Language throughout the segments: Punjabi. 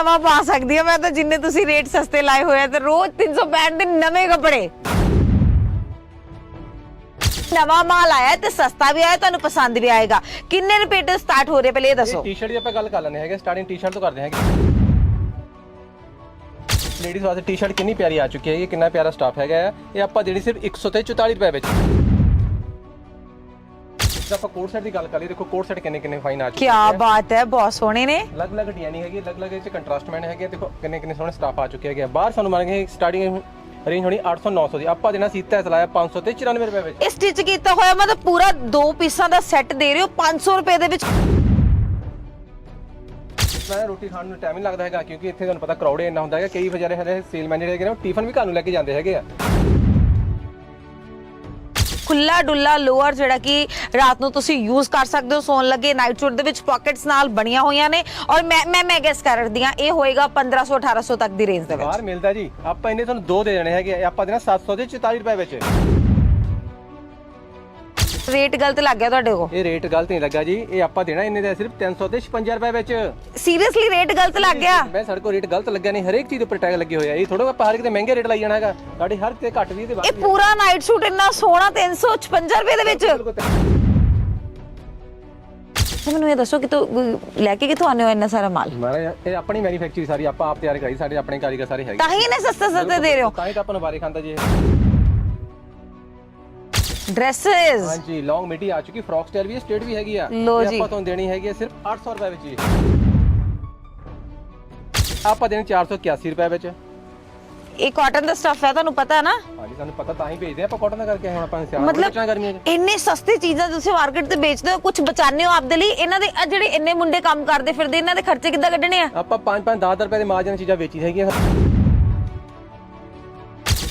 ਨਵਾਂ ਪਾ ਸਕਦੀ ਹਾਂ। ਮੈਂ ਤਾਂ ਜਿੰਨੇ ਤੁਸੀਂ ਰੇਟ ਸਸਤੇ ਲਾਏ ਹੋਏ ਆ ਤੇ ਰੋਜ਼ 365 ਦੇ ਨਵੇਂ ਕੱਪੜੇ। ਨਵਾਂ ਮਾਲ ਆਇਆ ਹੈ ਤੇ ਸਸਤਾ ਵੀ ਆਇਆ, ਤੁਹਾਨੂੰ ਪਸੰਦ ਵੀ ਆਏਗਾ। ਕਿੰਨੇ ਰੁਪਏ ਤੋਂ ਸਟਾਰਟ ਹੋ ਰਹੇ ਪਹਿਲੇ ਇਹ ਦੱਸੋ? ਟੀ-ਸ਼ਰਟ ਦੀ ਆਪਾਂ ਗੱਲ ਕਰ ਲੈਂਦੇ ਹੈਗੇ ਸਟਾਰਟਿੰਗ ਟੀ-ਸ਼ਰਟ ਤੋਂ ਕਰਦੇ ਹੈਗੇ। ਲੇਡੀਜ਼ ਵਾਸਤੇ ਟੀ-ਸ਼ਰਟ ਕਿੰਨੀ ਪਿਆਰੀ ਆ ਚੁੱਕੀ ਹੈ, ਇਹ ਕਿੰਨਾ ਪਿਆਰਾ ਸਟਾਫ ਹੈਗਾ ਹੈ। ਇਹ ਆਪਾਂ ਦੇਣੀ ਸਿਰਫ 144 ਰੁਪਏ ਵਿੱਚ। ਜੇ ਆਪਾਂ ਕੋਟ ਸੈਟ ਦੀ ਗੱਲ ਕਰੀਏ ਦੇਖੋ ਕੋਟ ਸੈਟ ਕਿੰਨੇ ਕਿੰਨੇ ਫਾਈਨ ਆ ਚੁੱਕੇ ਕੀ ਬਾਤ ਹੈ ਬਹੁਤ ਸੋਹਣੇ ਨੇ। ਅਲੱਗ-ਅਲੱਗ ਡਿਜ਼ਾਈਨਿੰਗ ਹੈਗੀ ਅਲੱਗ-ਅਲੱਗ ਇਹ ਚ ਕੰਟਰਾਸਟਮੈਂਟ ਹੈਗੇ ਦੇਖੋ ਕਿੰਨੇ ਕਿੰਨੇ ਸੋਹਣੇ ਸਟਾਫ ਆ ਚੁੱਕੇ ਹੈਗੇ। ਬਾਹਰ ਸਾਨੂੰ ਮੰਨਗੇ ਸਟਾਰਟਿੰਗ ਰੇਂਜ ਹੋਣੀ 800 900 ਦੀ। ਆਪਾਂ ਦੇਣਾ ਸੀਤਾ ਚਲਾਇਆ 500 ਤੇ 94 ਰੁਪਏ ਵਿੱਚ। ਇਹ ਸਟਿਚ ਕੀਤਾ ਹੋਇਆ ਮਤਲਬ ਪੂਰਾ ਦੋ ਪੀਸਾਂ ਦਾ ਸੈੱਟ ਦੇ ਰਹੇ ਹੋ 500 ਰੁਪਏ ਦੇ ਵਿੱਚ। ਮੈਂ ਰੋਟੀ ਖਾਣ ਨੂੰ ਟਾਈਮ ਨਹੀਂ ਲੱਗਦਾ ਹੈਗਾ ਕਿਉਂਕਿ ਇੱਥੇ ਤੁਹਾਨੂੰ ਪਤਾ ਕਰਾਊਡ ਇੰਨਾ ਹੁੰਦਾ ਹੈਗਾ। ਕਈ ਵਿਚਾਰੇ ਹਰੇ ਸੇਲਮੈਨ ਜਿਹੜੇ ਹੈਗੇ ਨੇ ਉਹ ਟਿਫਨ ਵੀ ਘਰ ਨੂੰ ਲੈ ਕੇ ਜਾਂਦੇ ਹੈਗੇ ਆ। ਖੁੱਲਾ ਡੁੱਲਾ ਲੋਅਰ ਜਿਹੜਾ ਕਿ ਰਾਤ ਨੂੰ ਤੁਸੀਂ ਯੂਜ਼ ਕਰ ਸਕਦੇ ਹੋ, ਸੌਣ ਲੱਗੇ ਨਾਈਟ ਸੂਟ ਦੇ ਵਿੱਚ ਪਾਕਟਸ ਨਾਲ ਬਣੀਆਂ ਹੋਈਆਂ ਨੇ। ਔਰ ਮੈਂ ਮੈਂ ਮੈਂ ਗੈਸ ਕਰਦੀ ਹਾਂ, ਇਹ ਹੋਏਗਾ 1500 1800 ਤੱਕ ਦੀ ਰੇਂਜ ਦੇ ਵਿੱਚ। ਬਾਹਰ ਮਿਲਦਾ ਜੀ। ਆਪਾਂ ਇਹਨੇ ਤੁਹਾਨੂੰ ਦੋ ਦੇ ਦੇਣੇ ਹੈਗੇ ਆਪਾਂ ਦੇਣਾ 700 ਦੇ 44 ਰੁਪਏ ਵਿੱਚ। ਰੇਟ ਗਲਤ ਲੱਗ ਗਿਆ ਤੁਹਾਡੇ ਕੋਲ? ਇਹ ਰੇਟ ਗਲਤ ਨਹੀਂ ਲੱਗਾ ਜੀ ਇਹ ਆਪਾਂ ਦੇਣਾ ਇਹਨੇ ਦਾ ਸਿਰਫ 300 ਤੇ 56 ਰੁਪਏ ਵਿੱਚ। ਸੀਰੀਅਸਲੀ ਰੇਟ ਗਲਤ ਲੱਗ ਗਿਆ? ਮੈਂ ਸਾਡੇ ਕੋਲ ਰੇਟ ਗਲਤ ਲੱਗਿਆ ਨਹੀਂ ਹਰੇਕ ਚੀਜ਼ ਉੱਪਰ ਟੈਗ ਲੱਗੇ ਹੋਏ ਆ। ਇਹ ਥੋੜਾ ਆਪਾਂ ਹਰ ਕਿਤੇ ਮਹਿੰਗੇ ਰੇਟ ਲਾਈ ਜਾਣਾ ਹੈਗਾ। ਸਾਡੇ ਹਰ ਕਿਤੇ ਘੱਟ ਵੀ ਤੇ ਇਹ ਪੂਰਾ ਨਾਈਟ ਸੂਟ ਇੰਨਾ ਸੋਹਣਾ 356 ਰੁਪਏ ਦੇ ਵਿੱਚ। ਤੇ ਮੈਨੂੰ ਇਹ ਦੱਸੋ ਕਿ ਤੂੰ ਲੈ ਕੇ ਕਿੱਥੋਂ ਆਨੇ ਹੋ ਇੰਨਾ ਸਾਰਾ ਮਾਲ? ਮਹਾਰਾਜ ਇਹ ਆਪਣੀ ਮੈਨੂਫੈਕਚਰਿੰਗ ਸਾਰੀ ਆਪਾਂ ਆਪ ਤਿਆਰ ਕਰਾਈ ਸਾਡੇ ਆਪਣੇ ਕਾਰੀਗਰ ਸਾਰੇ ਹੈਗੇ। ਤਾਂ ਹੀ ਇਹਨੇ ਸਸਤੇ ਸਸਤੇ ਦੇ ਰਹੇ ਹੋ। ਤਾਂ ਹੀ ਤਾਂ ਆਪਾਂ ਨੂੰ ਵਾਰੇ ਖਾਂਦਾ ਜੀ ਇਹ। ਡਰੈਸਸ ਹਾਂਜੀ ਲੌਂਗ ਮਿੱਡੀ ਆ ਚੁੱਕੀ ਫਰੌਕ ਸਟਾਈਲ ਵੀ ਹੈ ਸਟੇਟ ਵੀ ਹੈਗੀ ਆ। ਲਓ ਜੀ। ਆਪਾਂ ਤੁਹਾਨੂੰ ਦੇਣੀ ਹੈਗੀ ਆ ਸਿਰਫ 800 ਰੁਪਏ ਵਿੱਚ ਆਪਾਂ ਦੇਣੀ 481 ਰੁਪਏ ਵਿੱਚ। ਇਹ ਕਾਟਨ ਦਾ ਸਟਫ ਹੈ ਤੁਹਾਨੂੰ ਪਤਾ ਹੈ ਨਾ? ਹਾਂਜੀ ਸਾਨੂੰ ਪਤਾ ਤਾਂ ਹੀ ਭੇਜਦੇ ਆ ਆਪਾਂ ਕਾਟਨ ਦਾ ਕਰਕੇ ਹੁਣ ਆਪਾਂ ਸਿਆਣਾ ਮਤਲਬ ਬੱਚਾ ਗਰਮੀਆਂ 'ਚ। ਇੰਨੇ ਸਸਤੀ ਚੀਜ਼ਾਂ ਤੁਸੀਂ ਮਾਰਕੀਟ ਤੇ ਵੇਚਦੇ ਹੋ ਕੁਝ ਬਚਾਉਂਦੇ ਹੋ ਆਪਦੇ ਲਈ? ਇਹਨਾਂ ਦੇ ਆਹ ਜਿਹੜੇ ਇੰਨੇ ਮੁੰਡੇ ਕੰਮ ਕਰਦੇ ਫਿਰਦੇ ਇਹਨਾਂ ਦੇ ਖਰਚੇ ਕਿੱਦਾਂ ਕੱਢਣੇ ਆ? ਆਪਾਂ 5 5 10 ਰੁਪਏ ਦੇ ਮਾਰਜਨ ਚੀਜ਼ਾਂ ਵੇਚੀ ਹੈਗੀਆਂ।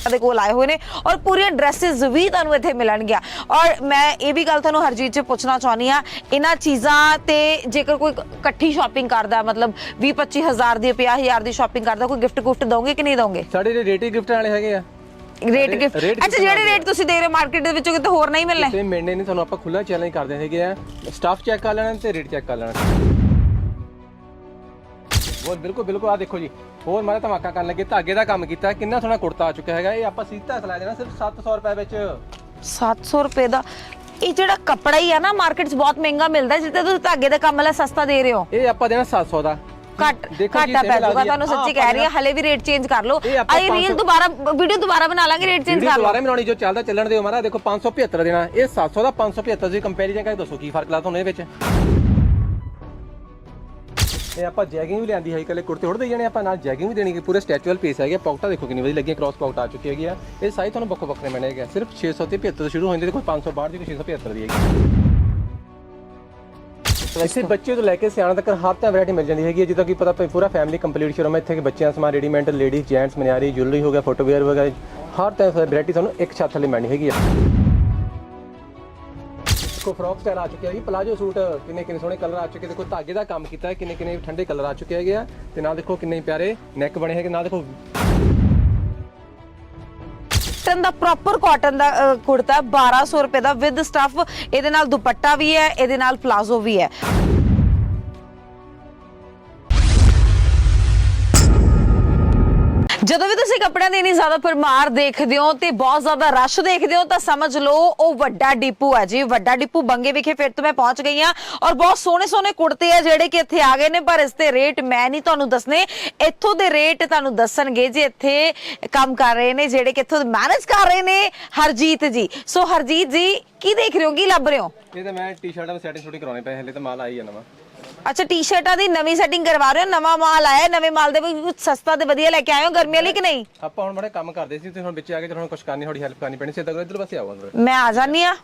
ਦੇ ਕੋਲ ਆਏ ਹੋਏ ਨੇ ਔਰ ਪੂਰੀਆਂ ਡਰੈਸਸ ਵੀ ਤੁਹਾਨੂੰ ਇੱਥੇ ਮਿਲਣਗੀਆਂ। ਔਰ ਮੈਂ ਇਹ ਵੀ ਗੱਲ ਤੁਹਾਨੂੰ ਹਰਜੀਤ ਚ ਪੁੱਛਣਾ ਚਾਹੁੰਦੀ ਆ ਇਹਨਾਂ ਚੀਜ਼ਾਂ ਤੇ ਜੇਕਰ ਕੋਈ ਇਕੱਠੀ ਸ਼ਾਪਿੰਗ ਕਰਦਾ ਮਤਲਬ 20 25 ਹਜ਼ਾਰ ਦੀ 50 ਹਜ਼ਾਰ ਦੀ ਸ਼ਾਪਿੰਗ ਕਰਦਾ ਕੋਈ ਗਿਫਟ ਗੁਫਟ ਦੋਗੇ ਕਿ ਨਹੀਂ ਦੋਗੇ? ਸਾਡੇ ਜਿਹੜੇ ਰੇਟੀ ਗਿਫਟ ਵਾਲੇ ਹੈਗੇ ਆ। ਰੇਟ ਗਿਫਟ ਅੱਛਾ ਜਿਹੜੇ ਰੇਟ ਤੁਸੀਂ ਦੇ ਰਹੇ ਮਾਰਕੀਟ ਦੇ ਵਿੱਚੋਂ ਕਿਤੇ ਹੋਰ ਨਹੀਂ ਮਿਲਣੇ? ਤੇ ਮਿਲਣੇ ਨਹੀਂ ਤੁਹਾਨੂੰ ਆਪਾਂ ਖੁੱਲਾ ਚੈਲੰਜ ਕਰਦੇ ਹੈਗੇ ਆ। ਸਟਾਫ ਚੈੱਕ ਕਰ ਲੈਣਾ ਤੇ ਰੇਟ ਚੈੱਕ ਕਰ ਲੈਣਾ। ਬਹੁਤ ਬਿਲਕੁਲ ਬਿਲਕੁਲ ਆ ਦੇਖੋ ਜੀ। ਹੋਰ ਮਾਰੇ ਧਮਾਕਾ ਕਰਨ ਲੱਗੇ ਧਾਗੇ ਦਾ ਕੰਮ ਕੀਤਾ ਕਿੰਨਾ ਸੋਹਣਾ ਕੁੜਤਾ ਆ ਚੁੱਕਾ ਹੈਗਾ। ਇਹ ਆਪਾਂ ਸੀਤਾ ਸਲਾ ਦੇਣਾ ਸਿਰਫ 700 ਰੁਪਏ ਵਿੱਚ। 700 ਰੁਪਏ ਦਾ ਇਹ ਜਿਹੜਾ ਕੱਪੜਾ ਹੀ ਆ ਨਾ ਮਾਰਕੀਟ 'ਚ ਬਹੁਤ ਮਹਿੰਗਾ ਮਿਲਦਾ ਜਿੱਤੇ ਤੁਸੀਂ ਧਾਗੇ ਦਾ ਕੰਮ ਵਾਲਾ ਸਸਤਾ ਦੇ ਰਹੇ ਹੋ। ਇਹ ਆਪਾਂ ਦੇਣਾ 700 ਦਾ। ਘੱਟ ਘਾਟਾ ਪੈ ਜਾਊਗਾ। ਤੁਹਾਨੂੰ ਸੱਚੀ ਕਹਿ ਰਹੀ ਹਾਂ ਹਲੇ ਵੀ ਰੇਟ ਚੇਂਜ ਕਰ ਲਓ। ਇਹ ਆਈ ਰੀਲ 500 ਦੁਬਾਰਾ ਵੀਡੀਓ ਦੁਬਾਰਾ ਬਣਾ ਲਾਂਗੇ ਰੇਟ ਚੇਂਜ ਕਰ ਲਓ। ਦੁਬਾਰਾ ਬਣਾਉਣੀ ਜੋ ਚੱਲਦਾ ਚੱਲਣ ਦਿਓ ਮਾਰਾ ਦੇਖੋ 575 ਦੇਣਾ। ਇਹ 700 ਦਾ 575 ਦੀ ਕੰਪੈਰੀਜ਼ਨ ਕਰਕੇ ਦੱਸੋ ਕੀ ਫ਼ਰਕ ਲਾ ਤੁਹਾਨੂੰ ਇਹਦੇ ਵਿੱਚ। ਇਹ ਆਪਾਂ ਜੈਗਿੰਗ ਵੀ ਲਿਆਂਦੀ ਹੈ, ਇਕੱਲੇ ਕੁੜਤੇ ਹੋਰ ਦੇ ਜਾਣੇ, ਆਪਾਂ ਨਾਲ ਜੈਗਿੰਗ ਵੀ ਦੇਣੀ ਕਿ ਪੂਰੇ ਸਟੈਚੁਅਲ ਪੀਸ ਹੈਗੇ ਪੌਕਟਾ ਦੇਖੋ ਕਿੰਨੀ ਵਧੀਆ ਲੱਗੀਆਂ ਕ੍ਰਾਸ ਪੌਕਟ ਆ ਚੁੱਕੀ ਹੈਗੀ ਆ। ਇਹ ਸਾਈਜ਼ ਤੁਹਾਨੂੰ ਵੱਖੋ ਵੱਖਰੇ ਮਿਲਣਗੇ ਸਿਰਫ 600 ਤੇ 75 ਤੋਂ ਸ਼ੁਰੂ ਹੋ ਜਾਂਦੇ ਤੇ ਕੋਈ 562 ਦੀ ਕੋਈ 675 ਦੀ ਹੈਗੀ ਵੈਸੇ ਬੱਚੇ ਤੋਂ ਲੈ ਕੇ ਸਿਆਣਾ ਤੱਕ ਹਰ ਤਰ੍ਹਾਂ ਵੈਰਾਈਟੀ ਮਿਲ ਜਾਂਦੀ ਹੈਗੀ ਜਿੱਦਾਂ ਕਿ ਪਤਾ ਪੂਰਾ ਫੈਮਿਲੀ ਕੰਪਲੀਟ ਸ਼ੋਰੂਮ ਹੈ, ਇੱਥੇ ਕਿ ਬੱਚਿਆਂ ਦਾ ਸਮਾਨ ਰੈਡੀਮੇਡ ਲੇਡੀਜ਼ ਜੈਂਟਸ ਮਨਿਆਰੀ ਜੁਐਲਰੀ ਹੋ ਗਿਆ ਫੁੱਟਵੇਅਰ ਵਗੈਰਾ, ਹਰ ਤਰ੍ਹਾਂ ਦੀ ਵੈਰਾਈਟੀ ਤੁਹਾਨੂੰ ਇੱਕ ਛੱਤ ਥੱਲੇ ਮਿਲਣੀ ਹੈਗੀ ਆ। ਦੇਖੋ ਫਰੌਕ ਸਟਾਈਲ ਆ ਚੁੱਕਿਆ ਜੀ। ਪਲਾਜੋ ਸੂਟ ਕਿੰਨੇ ਕਿੰਨੇ ਸੋਹਣੇ ਕਲਰ ਆ ਚੁੱਕੇ। ਦੇਖੋ ਧਾਗੇ ਦਾ ਕੰਮ ਕੀਤਾ ਹੈ। ਕਿੰਨੇ ਕਿੰਨੇ ਠੰਡੇ ਕਲਰ ਆ ਚੁੱਕੇ ਹੈਗੇ ਆ। ਤੇ ਨਾਲ ਦੇਖੋ ਕਿੰਨੇ ਪਿਆਰੇ ਨੈਕ ਬਣੇ ਹੈਗੇ। ਨਾਲ ਦੇਖੋ ਕਾਟਨ ਦਾ ਪ੍ਰੋਪਰ ਕਾਟਨ ਦਾ ਕੁੜਤਾ ਹੈ, 1200 ਰੁਪਏ ਦਾ ਵਿਦ ਸਟਫ ਇਹਦੇ ਨਾਲ ਦੁਪੱਟਾ ਵੀ ਹੈ ਇਹਦੇ ਨਾਲ ਪਲਾਜ਼ੋ ਵੀ ਹੈ। ਜਦੋਂ ਵੀ ਤੁਸੀਂ ਕੱਪੜਿਆਂ ਦੀ ਇੰਨੀ ਜ਼ਿਆਦਾ ਪਰਮਾਰ ਦੇਖਦੇ ਹੋ ਤੇ ਬਹੁਤ ਜ਼ਿਆਦਾ ਰਸ਼ ਦੇਖਦੇ ਹੋ, ਤਾਂ ਸਮਝ ਲਓ ਉਹ ਵੱਡਾ ਡਿਪੂ ਹੈ ਜੀ। ਵੱਡਾ ਡਿਪੂ ਬੰਗੇ ਵਿਖੇ ਫਿਰ ਤੋਂ ਮੈਂ ਪਹੁੰਚ ਗਈ ਹਾਂ ਔਰ ਬਹੁਤ ਸੋਹਣੇ ਸੋਹਣੇ ਕੁੜਤੇ ਆ ਜਿਹੜੇ ਕਿ ਇੱਥੇ ਆ ਗਏ ਨੇ, ਪਰ ਇਸ ਦੇ ਰੇਟ ਮੈਂ ਨਹੀਂ ਤੁਹਾਨੂੰ ਦੱਸਣੇ। ਇੱਥੋਂ ਦੇ ਰੇਟ ਤੁਹਾਨੂੰ ਦੱਸਣਗੇ ਜੀ, ਇੱਥੇ ਕੰਮ ਕਰ ਰਹੇ ਨੇ, ਜਿਹੜੇ ਕਿ ਇੱਥੋਂ ਮੈਨੇਜ ਕਰ ਰਹੇ ਨੇ ਹਰਜੀਤ ਜੀ। ਸੋ ਹਰਜੀਤ ਜੀ, ਕੀ ਦੇਖ ਰਹੇ ਹੋ? ਕੀ ਲੱਭ ਰਹੇ ਹੋ? ਇਹ ਤਾਂ ਮੈਂ ਟੀ-ਸ਼ਰਟਾਂ ਦੀ ਸੈਟਿੰਗ ਸ਼ੂਟਿੰਗ ਕਰਾਉਣੇ ਪਏ ਹਲੇ ਤਾਂ ਮਾਲ ਆਈ ਜਾਣਾ ਵਾ ਅੱਛਾ ਟੀ-ਸ਼ਰਟਾਂ ਦੀ ਨਵੀਂ ਸੈਟਿੰਗ ਕਰਵਾ ਰਹੇ ਹੋ? ਨਵਾਂ ਮਾਲ ਆਇਆ ਹੈ, ਨਵੇਂ ਮਾਲ ਦੇ ਵਿੱਚ ਕੁਝ ਸਸਤਾ ਤੇ ਵਧੀਆ ਲੈ ਕੇ ਆਏ ਹੋ? ਗਰਮੀਆਂ ਲਈ ਕਿ ਨਹੀਂ? ਆਪਾਂ ਹੁਣ ਬੜੇ ਕੰਮ ਕਰਦੇ ਸੀ ਤੇ ਹੁਣ ਵਿੱਚ ਆ ਕੇ ਤੇ ਹੁਣ ਕੁਝ ਕਰਨੀ ਥੋੜੀ ਹੈਲਪ ਕਰਨੀ ਪੈਣੀ ਸੀ ਤਾਂ ਇੱਧਰ ਪਾਸੇ ਅੰਦਰ। ਮੈਂ ਆ ਜਾਨੀ ਆ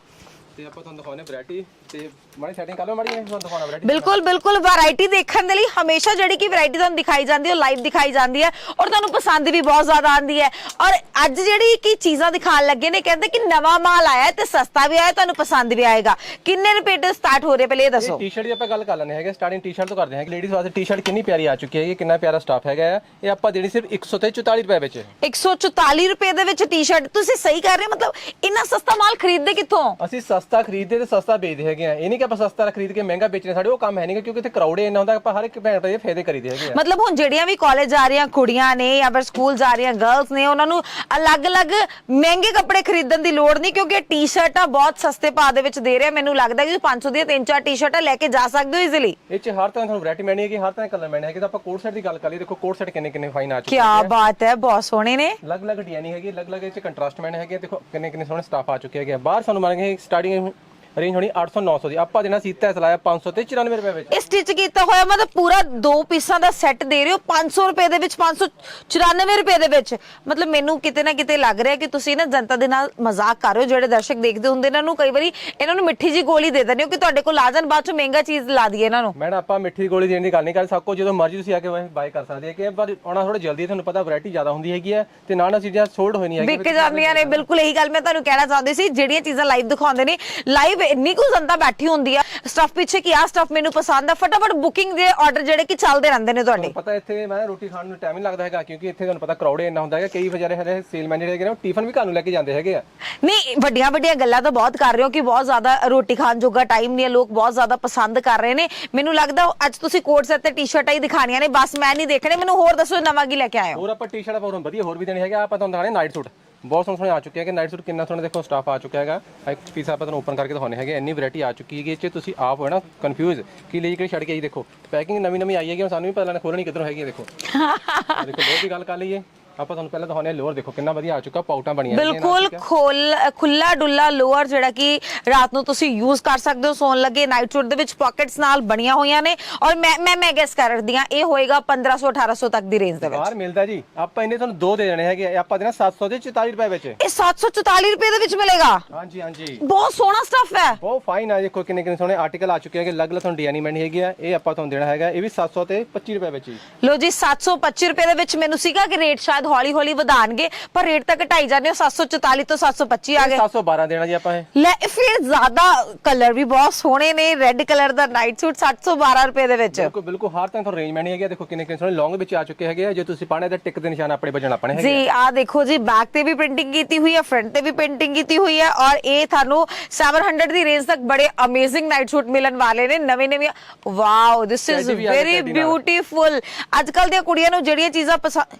ਤੇ ਆਪਾਂ ਤੁਹਾਨੂੰ ਦਿਖਾਉਣੇ ਵੈਰਾਈਟੀ ਤੇ ਮਾੜੀ ਸੈਟਿੰਗ ਕਰ ਲਓ ਮਾੜੀ ਤੁਹਾਨੂੰ ਦਿਖਾਉਣਾ ਵੈਰਾਈਟੀ ਬਿਲਕੁਲ ਬਿਲਕੁਲ। ਵੈਰਾਈਟੀ ਦੇਖਣ ਦੇ ਲਈ ਹਮੇਸ਼ਾ ਜਿਹੜੀ ਕਿ ਵੈਰਾਈਟੀ ਤੁਹਾਨੂੰ ਦਿਖਾਈ ਜਾਂਦੀ ਹੈ ਉਹ ਲਾਈਵ ਦਿਖਾਈ ਜਾਂਦੀ ਹੈ ਔਰ ਤੁਹਾਨੂੰ ਪਸੰਦ ਵੀ ਬਹੁਤ ਜ਼ਿਆਦਾ ਆਉਂਦੀ ਹੈ। ਔਰ ਅੱਜ ਜਿਹੜੀ ਕੀ ਚੀਜ਼ਾਂ ਦਿਖਾਣ ਲੱਗੇ ਨੇ ਕਹਿੰਦੇ ਕਿ ਨਵਾਂ ਮਾਲ ਆਇਆ ਹੈ ਤੇ ਸਸਤਾ ਵੀ ਆਇਆ ਹੈ, ਤੁਹਾਨੂੰ ਪਸੰਦ ਵੀ ਆਏਗਾ। ਕਿੰਨੇ ਰੁਪਏ ਤੋਂ ਸਟਾਰਟ ਹੋ ਰਹੇ ਪਹਿਲੇ ਇਹ ਦੱਸੋ? ਟੀ-ਸ਼ਰਟ ਦੀ ਆਪਾਂ ਗੱਲ ਕਰ ਲੈਂਦੇ ਹੈਗੇ ਸਟਾਰਟਿੰਗ ਟੀ-ਸ਼ਰਟ ਤੋਂ ਕਰਦੇ ਹਾਂ ਲੇਡੀਜ਼ ਵਾਸਤੇ ਟੀ-ਸ਼ਰਟ ਕਿੰਨੀ ਪਿਆਰੀ ਆ ਚੁੱਕੀ ਹੈ ਕਿੰਨਾ ਪਿਆਰਾ ਸਟਾਫ ਹੈਗਾ ਆ। ਇਹ ਆਪਾਂ ਦੇਣੀ ਸਿਰਫ 144 ਰੁਪਏ ਵਿੱਚ। 144 ਰੁਪਏ ਦੇ ਵਿੱਚ ਟੀ-ਸ਼ਰਟ ਤੁਸੀਂ ਸਹੀ ਕਰ ਰਹੇ ਹੋ ਮਤਲਬ ਇੰਨਾ ਸਸਤਾ ਮਾਲ ਖਰੀਦਦੇ ਕਿੱਥੋਂ? ਅਸੀਂ ਸਸਤਾ ਸਸਤਾ ਖਰੀਦਦੇ ਤੇ ਸਸਤਾ ਵੇਚਦੇ ਹੈਗੇ ਆ। ਇਹ ਨਹੀਂ ਕਿ ਆਪਾਂ ਸਸਤਾ ਖਰੀਦ ਕੇ ਮਹਿੰਗਾ ਵੇਚਣੇ ਸਾਡੇ ਉਹ ਕੰਮ ਹੈ ਨਹੀਂ ਕਿਉਂਕਿ ਇੱਥੇ ਕਰਾਊਡ ਇੰਨਾ ਹੁੰਦਾ ਆਪਾਂ ਹਰ ਇੱਕ ਭੈਣ ਦੇ ਫਾਇਦੇ ਕਰੀਦੇ ਹੈਗੇ ਆ। ਮਤਲਬ ਹੁਣ ਜਿਹੜੀਆਂ ਵੀ ਕਾਲਜ ਜਾ ਰਹੀਆਂ ਕੁੜੀਆਂ ਨੇ ਜਾਂ ਫਿਰ ਸਕੂਲ ਜਾ ਰਹੀਆਂ ਗਰਲਸ ਨੇ ਉਹਨਾਂ ਨੂੰ ਅਲੱਗ-ਅਲੱਗ ਮਹਿੰਗੇ ਕੱਪੜੇ ਖਰੀਦਣ ਦੀ ਲੋੜ ਨਹੀਂ ਕਿਉਂਕਿ ਟੀ-ਸ਼ਰਟਾਂ ਬਹੁਤ ਸਸਤੇ ਭਾਅ ਦੇ ਵਿੱਚ ਦੇ ਰਹੇ ਆ। ਮੈਨੂੰ ਲੱਗਦਾ ਕਿ 500 ਦੀਆਂ ਤਿੰਨ ਚਾਰ ਟੀ-ਸ਼ਰਟਾਂ ਲੈ ਕੇ ਜਾ ਸਕਦੇ ਹੋ ਈਜ਼ੀਲੀ ਇਹ ਚ ਹਰ ਤਰ੍ਹਾਂ ਤੁਹਾਨੂੰ ਵੈਰਾਈਟੀ ਮਿਲਣੀ ਹੈਗੀ ਹਰ ਤਰ੍ਹਾਂ ਕਲਰ ਮਿਲਣੇ ਹੈਗੇ। ਤਾਂ ਆਪਾਂ ਕੋਟ ਸੈਟ ਦੀ ਗੱਲ ਕਰ ਲਈ ਦੇਖੋ ਕੋਟ ਸੈਟ ਕਿੰਨੇ ਕਿੰਨੇ ਫਾਈਨ ਆ ਚੁੱਕੇ ਕੀ ਬਾਤ ਹੈ ਬਹੁਤ ਸੋਹਣੇ ਨੇ। ਅਲੱਗ-ਅਲੱਗ ਡਿਜ਼ਾਈਨ ਹੈਗੀ ਅਲੱਗ-ਅਲੱਗ ਇਹ ਚ ਕੰਟਰਾਸਟ ਮੈਨ ਹੈਗੇ ਦੇਖੋ ਕਿੰਨੇ ਕਿੰਨੇ ਸੋਹਣੇ ਸਟਾਫ ਆ ਚੁੱਕੇ ਹੈਗੇ। ਬਾਹਰ ਸਾਨੂੰ ਮਿਲਣਗੇ ਸਟਾਰਟਿੰਗ ਰੇਂਜ ਹੋਣੀ 800 900 ਦੀ। ਆਪਾਂ ਦੇਣਾ ਸੀਤਾ ਚਲਾਇਆ 500 ਤੇ 94 ਰੁਪਏ ਵਿੱਚ। ਇਹ ਸਟਿਚ ਕੀਤਾ ਹੋਇਆ ਮਤਲਬ ਪੂਰਾ ਦੋ ਪੀਸਾਂ ਦਾ ਸੈੱਟ ਦੇ ਰਹੇ ਹੋ 500 ਰੁਪਏ ਦੇ ਵਿੱਚ 594 ਰੁਪਏ ਦੇ ਵਿੱਚ। ਮਤਲਬ ਮੈਨੂੰ ਕਿਤੇ ਨਾ ਕਿਤੇ ਲੱਗ ਰਿਹਾ ਕਿ ਤੁਸੀਂ ਨਾ ਜਨਤਾ ਦੇ ਨਾਲ ਮਜ਼ਾਕ ਕਰ ਰਹੇ ਹੋ ਜਿਹੜੇ ਦਰਸ਼ਕ ਦੇਖਦੇ ਹੁੰਦੇ ਇਹਨਾਂ ਨੂੰ ਕਈ ਵਾਰੀ ਇਹਨਾਂ ਨੂੰ ਮਿੱਠੀ ਜੀ ਗੋਲੀ ਦੇ ਦਿੰਦੇ ਹੋ ਕਿ ਤੁਹਾਡੇ ਕੋਲ ਆ ਜਾਣ ਬਾਅਦ ਚ ਮਹਿੰਗਾ ਚੀਜ਼ ਲਾ ਦਈਏ ਇਹਨਾਂ ਨੂੰ। ਮੈਡਮ ਆਪਾਂ ਮਿੱਠੀ ਗੋਲੀ ਦੇਣ ਦੀ ਗੱਲ ਨਹੀਂ ਕਰ ਸਕੋ ਜਦੋਂ ਮਰਜ਼ੀ ਤੁਸੀਂ ਆ ਕੇ ਬਾਈ ਕਰ ਸਕਦੇ ਆ, ਪਰ ਆਉਣਾ ਥੋੜਾ ਜਲਦੀ ਤੁਹਾਨੂੰ ਪਤਾ ਵੈਰਾਈਟੀ ਜ਼ਿਆਦਾ ਹੁੰਦੀ ਹੈਗੀ ਹੈ ਤੇ ਨਾਲ ਨਾਲ ਚੀਜ਼ਾਂ ਸੋਲਡ ਨਹੀਂ ਹੈਗੀ ਵਿਕ ਜਾਂਦੀਆਂ ਨੇ ਬਿਲਕੁਲ ਇਹੀ ਗੱਲ ਮੈਂ ਤੁਹਾਨੂੰ ਕਹਿਣਾ ਚਾਹੁੰਦੀ ਸੀ ਜਿਹੜੀਆਂ ਚੀਜ਼ਾਂ ਲਾਈਵ ਦਿਖਾਉਂਦੇ ਨੇ ਲਾਈਵ ਇੰਨੀ ਕੁ ਜਨਤਾ ਬੈਠੀ ਹੁੰਦੀ ਆ। ਸਟਫ ਪਿੱਛੇ ਕਿ ਆ? ਸਟਫ ਮੈਨੂੰ ਪਸੰਦ ਆ। ਫਟਾਫਟ ਬੁਕਿੰਗ ਦੇ ਆਰਡਰ ਜਿਹੜੇ ਕਿ ਚੱਲਦੇ ਰਹਿੰਦੇ ਨੇ ਤੁਹਾਡੇ। ਪਤਾ ਇੱਥੇ ਮੈਂ ਰੋਟੀ ਖਾਣ ਨੂੰ ਟਾਈਮ ਨਹੀਂ ਲੱਗਦਾ ਹੈਗਾ ਕਿਉਂਕਿ ਇੱਥੇ ਤੁਹਾਨੂੰ ਪਤਾ ਕਰਾਊਡ ਇੰਨਾ ਹੁੰਦਾ ਹੈਗਾ ਕਈ ਵਿਚਾਰੇ ਹਰੇ ਸੇਲਮੈਨ ਜਿਹੜੇ ਹੈਗੇ ਨੇ ਉਹ ਟਿਫਨ ਵੀ ਘਰ ਨੂੰ ਲੈ ਕੇ ਜਾਂਦੇ ਹੈਗੇ ਆ। ਨਹੀਂ ਵੱਡੀਆਂ ਵੱਡੀਆਂ ਗੱਲਾਂ ਤਾਂ ਬਹੁਤ ਕਰ ਰਹੇ ਹੋ ਕਿ ਬਹੁਤ ਜ਼ਿਆਦਾ ਰੋਟੀ ਖਾਣ ਜੋਗਾ ਟਾਈਮ ਨਹੀਂ ਹੈ ਲੋਕ ਬਹੁਤ ਜ਼ਿਆਦਾ ਪਸੰਦ ਕਰ ਰਹੇ ਨੇ। ਮੈਨੂੰ ਲੱਗਦਾ ਅੱਜ ਤੁਸੀਂ ਕੋਟ ਸੈਟ ਤੇ ਟੀ-ਸ਼ਰਟਾਂ ਹੀ ਦਿਖਾਣੀਆਂ ਨੇ ਬਸ ਮੈਂ ਨਹੀਂ ਦੇਖਣੇ ਮੈਨੂੰ ਹੋਰ ਦੱਸੋ ਨਵਾਂ ਕੀ ਲੈ ਕੇ ਆਏ ਹੋ? ਹੋਰ ਆਪਾਂ ਟੀ-ਸ਼ਰਟ ਹੋਰ ਵਧੀਆ ਹੋਰ ਵੀ ਦੇਣੇ ਹੈਗੇ ਆ, ਆਪਾਂ ਤੁਹਾਨੂੰ ਦਿਖਾਣੇ ਨਾਈਟ ਸੂਟ ਬਹੁਤ ਸੋਹਣੇ ਆ ਚੁੱਕੇ ਹੈਗੇ। ਨਾਈਟ ਸੂਟ ਕਿੰਨਾ ਸੋਹਣਾ ਦੇਖੋ ਸਟਾਫ ਆ ਚੁੱਕਾ ਹੈਗਾ। ਇੱਕ ਪੀਸ ਆਪਾਂ ਤੁਹਾਨੂੰ ਓਪਨ ਕਰਕੇ ਦਿਖਾਉਣੇ ਹੈਗੇ। ਇੰਨੀ ਵੈਰਾਈਟੀ ਆ ਚੁੱਕੀ ਹੈਗੀ। ਇਹ 'ਚ ਤੁਸੀਂ ਆਪ ਨਾ ਕਨਫਿਊਜ਼ ਕੀ ਲਈ ਕਿਹੜੀ ਛੱਡ ਕੇ ਆਈ ਦੇਖੋ। ਪੈਕਿੰਗ ਨਵੀਂ ਨਵੀਂ ਆਈ ਹੈਗੀ ਹੁਣ ਸਾਨੂੰ ਵੀ ਪਤਾ ਨਹੀਂ ਖੋਲਣੀ ਕਿੱਧਰੋਂ ਹੈਗੀ ਹੈ ਦੇਖੋ। ਦੇਖੋ ਲੋਅਰ ਦੀ ਗੱਲ ਕਰ ਲਈਏ। ਆਪਾਂ ਤੁਹਾਨੂੰ ਪਹਿਲਾਂ ਦਿਖਾਉਣੇ ਲੋਅਰ ਦੇਖੋ ਕਿੰਨਾ ਵਧੀਆ ਆ ਚੁੱਕਾ ਪਾਉਟਾਂ ਬਣੀਆਂ ਬਿਲਕੁਲ। ਖੋਲ ਖੁੱਲਾ ਡੁੱਲਾ ਲੋਅਰ ਜਿਹੜਾ ਕਿ ਰਾਤ ਨੂੰ ਤੁਸੀਂ ਯੂਜ਼ ਕਰ ਸਕਦੇ ਹੋ ਸੌਣ ਲੱਗੇ ਨਾਈਟ ਸੂਟ ਦੇ ਵਿੱਚ ਪਾਕਟਸ ਨਾਲ ਬਣੀਆਂ ਹੋਈਆਂ ਨੇ। ਔਰ ਮੈਂ ਮੈਂ ਮੈਂ ਗੈਸ ਕਰਦੀ ਹਾਂ ਇਹ ਹੋਏਗਾ 1500 1800 ਤੱਕ ਦੀ ਰੇਂਜ ਦੇ ਵਿੱਚ। ਬਾਹਰ ਮਿਲਦਾ ਜੀ ਆਪਾਂ ਇਹਨੇ ਤੁਹਾਨੂੰ ਦੋ ਦੇ ਦੇਣੇ ਹੈਗੇ ਆ, ਆਪਾਂ ਦੇਣਾ 700 ਦੇ 44 ਰੁਪਏ ਵਿੱਚ। ਇਹ 744 ਰੁਪਏ ਦੇ ਵਿੱਚ ਮਿਲੇਗਾ? ਹਾਂਜੀ ਹਾਂਜੀ। ਬਹੁਤ ਸੋਹਣਾ ਸਟਫ ਹੈ। ਬਹੁਤ ਫਾਈਨ ਆ ਦੇਖੋ ਕਿੰਨੇ ਕਿੰਨੇ ਸੋਹਣੇ ਆਰਟੀਕਲ ਆ ਚੁੱਕੇ ਹੈਗੇ ਅਲੱਗ ਅਲੱਗ ਤੁਹਾਨੂੰ ਡਿਜ਼ਾਈਨ ਮੈਣੀ ਹੈਗੀ ਆ ਇਹ ਆਪਾਂ ਤੁਹਾਨੂੰ ਦੇਣਾ ਹੈਗਾ ਇਹ ਵੀ 700 ਤੇ 25 ਰੁਪਏ ਵਿੱਚ ਲੋ ਜੀ 725 ਰੁਪਏ ਦੇ ਵਿੱਚ ਮੈਨੂੰ ਸੀਗਾ ਕਿ ਰੇਟ ਸ਼ਾਇਦ ਹੌਲੀ ਹੌਲੀ ਵਧਾਣਗੇ ਪਰ ਰੇਟ ਤਾਂ ਘਟਾਈ ਜਾਂਦੇ ਹੋ 744 ਤੋਂ 725 ਆ ਗਏ। 712 ਦੇਣਾ ਜੀ ਆਪਾਂ ਇਹ। ਲੈ ਫਿਰ ਜ਼ਿਆਦਾ ਕਲਰ ਵੀ ਬਹੁਤ ਸੋਹਣੇ ਨੇ ਰੈੱਡ ਕਲਰ ਦਾ ਨਾਈਟ ਸੂਟ 712 ਰੁਪਏ ਦੇ ਵਿੱਚ। ਬਿਲਕੁਲ ਬਿਲਕੁਲ ਹਰ ਤਰ੍ਹਾਂ ਤੁਹਾਨੂੰ ਰੇਂਜ ਮੈਣੀ ਹੈਗੀ ਦੇਖੋ ਕਿੰਨੇ ਕਿੰਨੇ ਸੋਹਣੇ ਲੌਂਗ ਵਿੱਚ ਆ ਚੁੱਕੇ ਹੈਗੇ ਆ। ਜੇ ਤੁਸੀਂ ਪਾਣੇ ਤਾਂ ਟਿਕ ਦੇ ਨਿਸ਼ਾਨ ਆਪਣੇ ਵਜਣ ਆਪਣੇ ਹੈਗੇ। ਜੀ ਆ। ਦੇਖੋ ਜੀ ਬੈਕ ਤੇ ਵੀ ਪ੍ਰਿੰਟਿੰਗ ਕੀਤੀ ਹੋਈ ਹੈ ਫਰੰਟ ਤੇ ਵੀ ਪ੍ਰਿੰਟਿੰਗ ਕੀਤੀ ਹੋਈ ਹੈ ਔਰ ਇਹ ਤੁਹਾਨੂੰ 700 ਦੀ ਰੇਂਜ ਤੱਕ ਬੜੇ ਅਮੇਜ਼ਿੰਗ ਨਾਈਟ ਸੂਟ ਮਿਲਣ ਵਾਲੇ ਨੇ ਨਵੇਂ ਨਵੇਂ। Wow this is very. Beautiful ਅੱਜ ਕੱਲ ਦੀਆਂ ਕੁੜੀਆਂ ਨੂੰ ਜਿਹੜੀਆਂ ਚੀਜ਼ਾਂ ਪਸੰਦ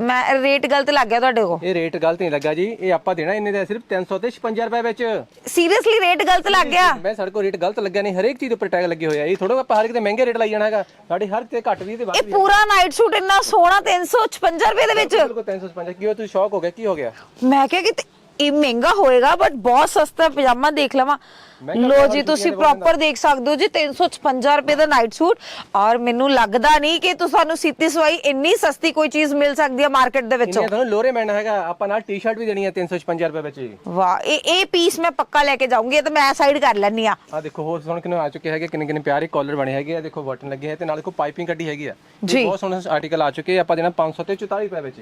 ਮੈਂ ਰੇਟ ਗਲਤ ਲੱਗ ਗਿਆ ਤੁਹਾਡੇ ਕੋਲ। ਇਹ ਰੇਟ ਗਲਤ ਨਹੀਂ ਲੱਗਾ ਜੀ ਇਹ ਆਪਾਂ ਦੇਣਾ ਇਹਨੇ ਦਾ ਸਿਰਫ 300 ਤੇ 56 ਰੁਪਏ ਵਿੱਚ। ਸੀਰੀਅਸਲੀ ਰੇਟ ਗਲਤ ਲੱਗ ਗਿਆ? ਮੈਂ ਸਾਡੇ ਕੋਲ ਰੇਟ ਗਲਤ ਲੱਗਿਆ ਨਹੀਂ ਹਰੇਕ ਚੀਜ਼ ਦੇ ਉੱਪਰ ਟੈਗ ਲੱਗੇ ਹੋਏ ਆ ਇਹ ਥੋੜਾ ਆਪਾਂ ਹਰ ਇੱਕ ਤੇ ਮਹਿੰਗੇ ਰੇਟ ਲਾਈ ਜਾਣਾ ਹੈਗਾ। ਸਾਡੇ ਹਰ ਤੇ ਘੱਟ ਵੀ ਤੇ ਵੱਧ ਇਹ ਵੀ ਪੂਰਾ ਨਾਈਟ ਸੂਟ ਇੰਨਾ ਸੋਹਣਾ 356 ਰੁਪਏ ਦੇ ਵਿੱਚ। ਬਿਲਕੁਲ 355 ਕੀ ਹੋਇਆ ਤੁਸੀਂ ਸ਼ੌਕ ਹੋ ਗਿਆ ਕੀ ਹੋ ਗਿਆ? ਮੈਂ ਕਿਹਾ ਕਿ ਇਹ ਮਹਿੰਗਾ ਹੋਏਗਾ ਬਟ ਬਹੁਤ ਸਸਤਾ ਪਜਾਮਾ ਦੇਖ ਲਵਾਂ। ਲੋ ਜੀ ਤੁਸੀਂ ਪ੍ਰੋਪਰ ਦੇਖ ਸਕਦੇ ਹੋ ਜੀ 356 ਰੁਪਏ ਦਾ ਨਾਈਟ ਸੂਟ ਔਰ ਮੈਨੂੰ ਲੱਗਦਾ ਨਹੀਂ ਕਿ ਤੁਹਾਨੂੰ ਸੀਤੀ ਸਵਾਈ ਇੰਨੀ ਸਸਤੀ ਕੋਈ ਚੀਜ਼ ਮਿਲ ਸਕਦੀ ਹੈ ਮਾਰਕੀਟ ਦੇ ਵਿੱਚੋਂ। ਤੁਹਾਨੂੰ ਲੋਰੇ ਮੈਨ ਹੈਗਾ ਆਪਾਂ ਨਾਲ ਟੀ-ਸ਼ਰਟ ਵੀ ਦੇਣੀ ਹੈ 356 ਰੁਪਏ ਵਿੱਚ। ਜੀ ਵਾਹ ਇਹ ਇਹ ਪੀਸ ਮੈਂ ਪੱਕਾ ਲੈ ਕੇ ਜਾਊਂਗੀ ਇਹ ਤਾਂ ਮੈਂ ਸਾਈਡ ਕਰ ਲੈਣੀ ਆ। ਆ ਦੇਖੋ ਹੋਰ ਸੋਹਣੇ ਕਿੰਨੇ ਆ ਚੁੱਕੇ ਹੈਗੇ ਕਿੰਨੇ ਕਿੰਨੇ ਪਿਆਰੇ ਕਾਲਰ ਬਣੇ ਹੈਗੇ ਆ ਦੇਖੋ ਬਟਨ ਲੱਗੇ ਹੈ ਤੇ ਨਾਲ ਦੇਖੋ ਪਾਈਪਿੰਗ ਕੱਢੀ ਹੈਗੀ ਆ। ਬਹੁਤ ਸੋਹਣੇ ਆਰਟੀਕਲ ਆ ਚੁੱਕੇ ਆ, ਆਪਾਂ ਦੇਣਾ 500 ਤੇ 44 ਰੁਪਏ ਵਿੱਚ।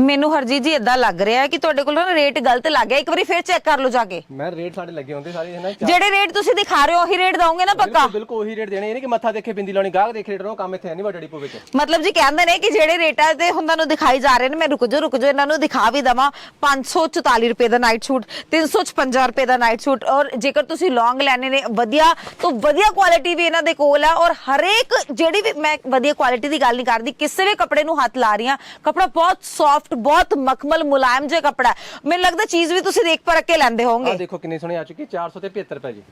ਮੈਨੂੰ ਹਰਜੀਤ ਜੀ ਇਦਾਂ ਲੱਗ ਰਿਹਾ ਹੈ ਕਿ ਤੁਹਾਡੇ ਕੋਲ ਨਾ ਰੇਟ ਗਲਤ ਲੱਗ ਗਿਆ ਇੱਕ ਵਾਰੀ ਫਿਰ ਚੈੱਕ ਕਰ ਲਓ ਜਾ ਕੇ। ਮੈਂ ਰੇਟ ਸਾਡੇ ਲੱਗੇ ਹੁੰਦੇ ਸਾਰੇ ਹੈ ਨਾ ਚਾਰ- ਜਿਹੜੇ ਰੇਟ ਤੁਸੀਂ ਦਿਖਾ ਰਹੇ ਹੋ ਉਹੀ ਰੇਟ ਦਵੋਗੇ ਨਾ ਪੱਕਾ? ਬਿਲਕੁਲ ਬਿਲਕੁਲ ਉਹੀ ਰੇਟ ਦੇਣੇ ਇਹ ਨਹੀਂ ਕਿ ਮੱਥਾ ਦੇਖੇ ਬਿੰਦੀ ਲਾਉਣੀ ਗਾਹਕ ਦੇਖੇ ਰੇਟ ਨੂੰ ਕੰਮ ਇੱਥੇ ਹੈ ਨਹੀਂ ਵੱਡਾ ਡਿਪੂ ਵਿੱਚ। ਮਤਲਬ ਜੀ ਕਹਿੰਦੇ ਨੇ ਕਿ ਜਿਹੜੇ ਰੇਟਾਂ ਤੇ ਹੁਣ ਤੁਹਾਨੂੰ ਦਿਖਾਈ ਜਾ ਰਹੇ ਨੇ ਮੈਂ ਰੁਕ ਜਾ ਰੁਕ ਜਾ ਇਹਨਾਂ ਨੂੰ ਦਿਖਾ ਵੀ ਦਵਾਂ। 544 ਰੁਪਏ ਦਾ ਨਾਈਟ ਸੂਟ 356 ਰੁਪਏ ਦਾ ਨਾਈਟ ਸੂਟ ਔਰ ਜੇਕਰ ਤੁਸੀਂ ਲੌਂਗ ਲੈਣੇ ਨੇ ਵਧੀਆ ਤੋਂ ਵਧੀਆ ਕੁਆਲਿਟੀ ਵੀ ਇਹਨਾਂ ਦੇ ਕੋਲ ਹੈ ਔਰ ਹਰੇਕ ਜਿਹੜੀ ਵੀ ਮੈਂ ਵਧੀਆ ਕੁਆਲਿਟੀ ਦੀ ਗੱਲ ਨਹੀਂ ਕਰਦੀ ਕਿਸੇ ਵੀ ਕੱਪੜੇ ਨੂੰ ਹੱਥ ਲਾ ਰਹੀ ਹਾਂ ਕੱਪੜਾ ਬਹੁਤ ਸੌਫਟ ਬਹੁਤ ਮਖਮਲ ਮੁਲਾਇਮ ਜਿਹਾ ਕੱਪੜਾ ਹੈ। ਮੈਨੂੰ ਲੱਗਦਾ ਚੀਜ਼ ਵੀ ਤੁਸੀਂ ਦੇਖ ਪਰਖ ਕੇ ਲੈਂਦੇ ਆ ਹੋਵੋਗੇ ਦੇਖੋ ਕਿੰਨੇ ਸੋਹਣੇ ਆ ਚੁੱਕੇ 400 ਤੇ 75 ਰੁਪਏ ਜੀ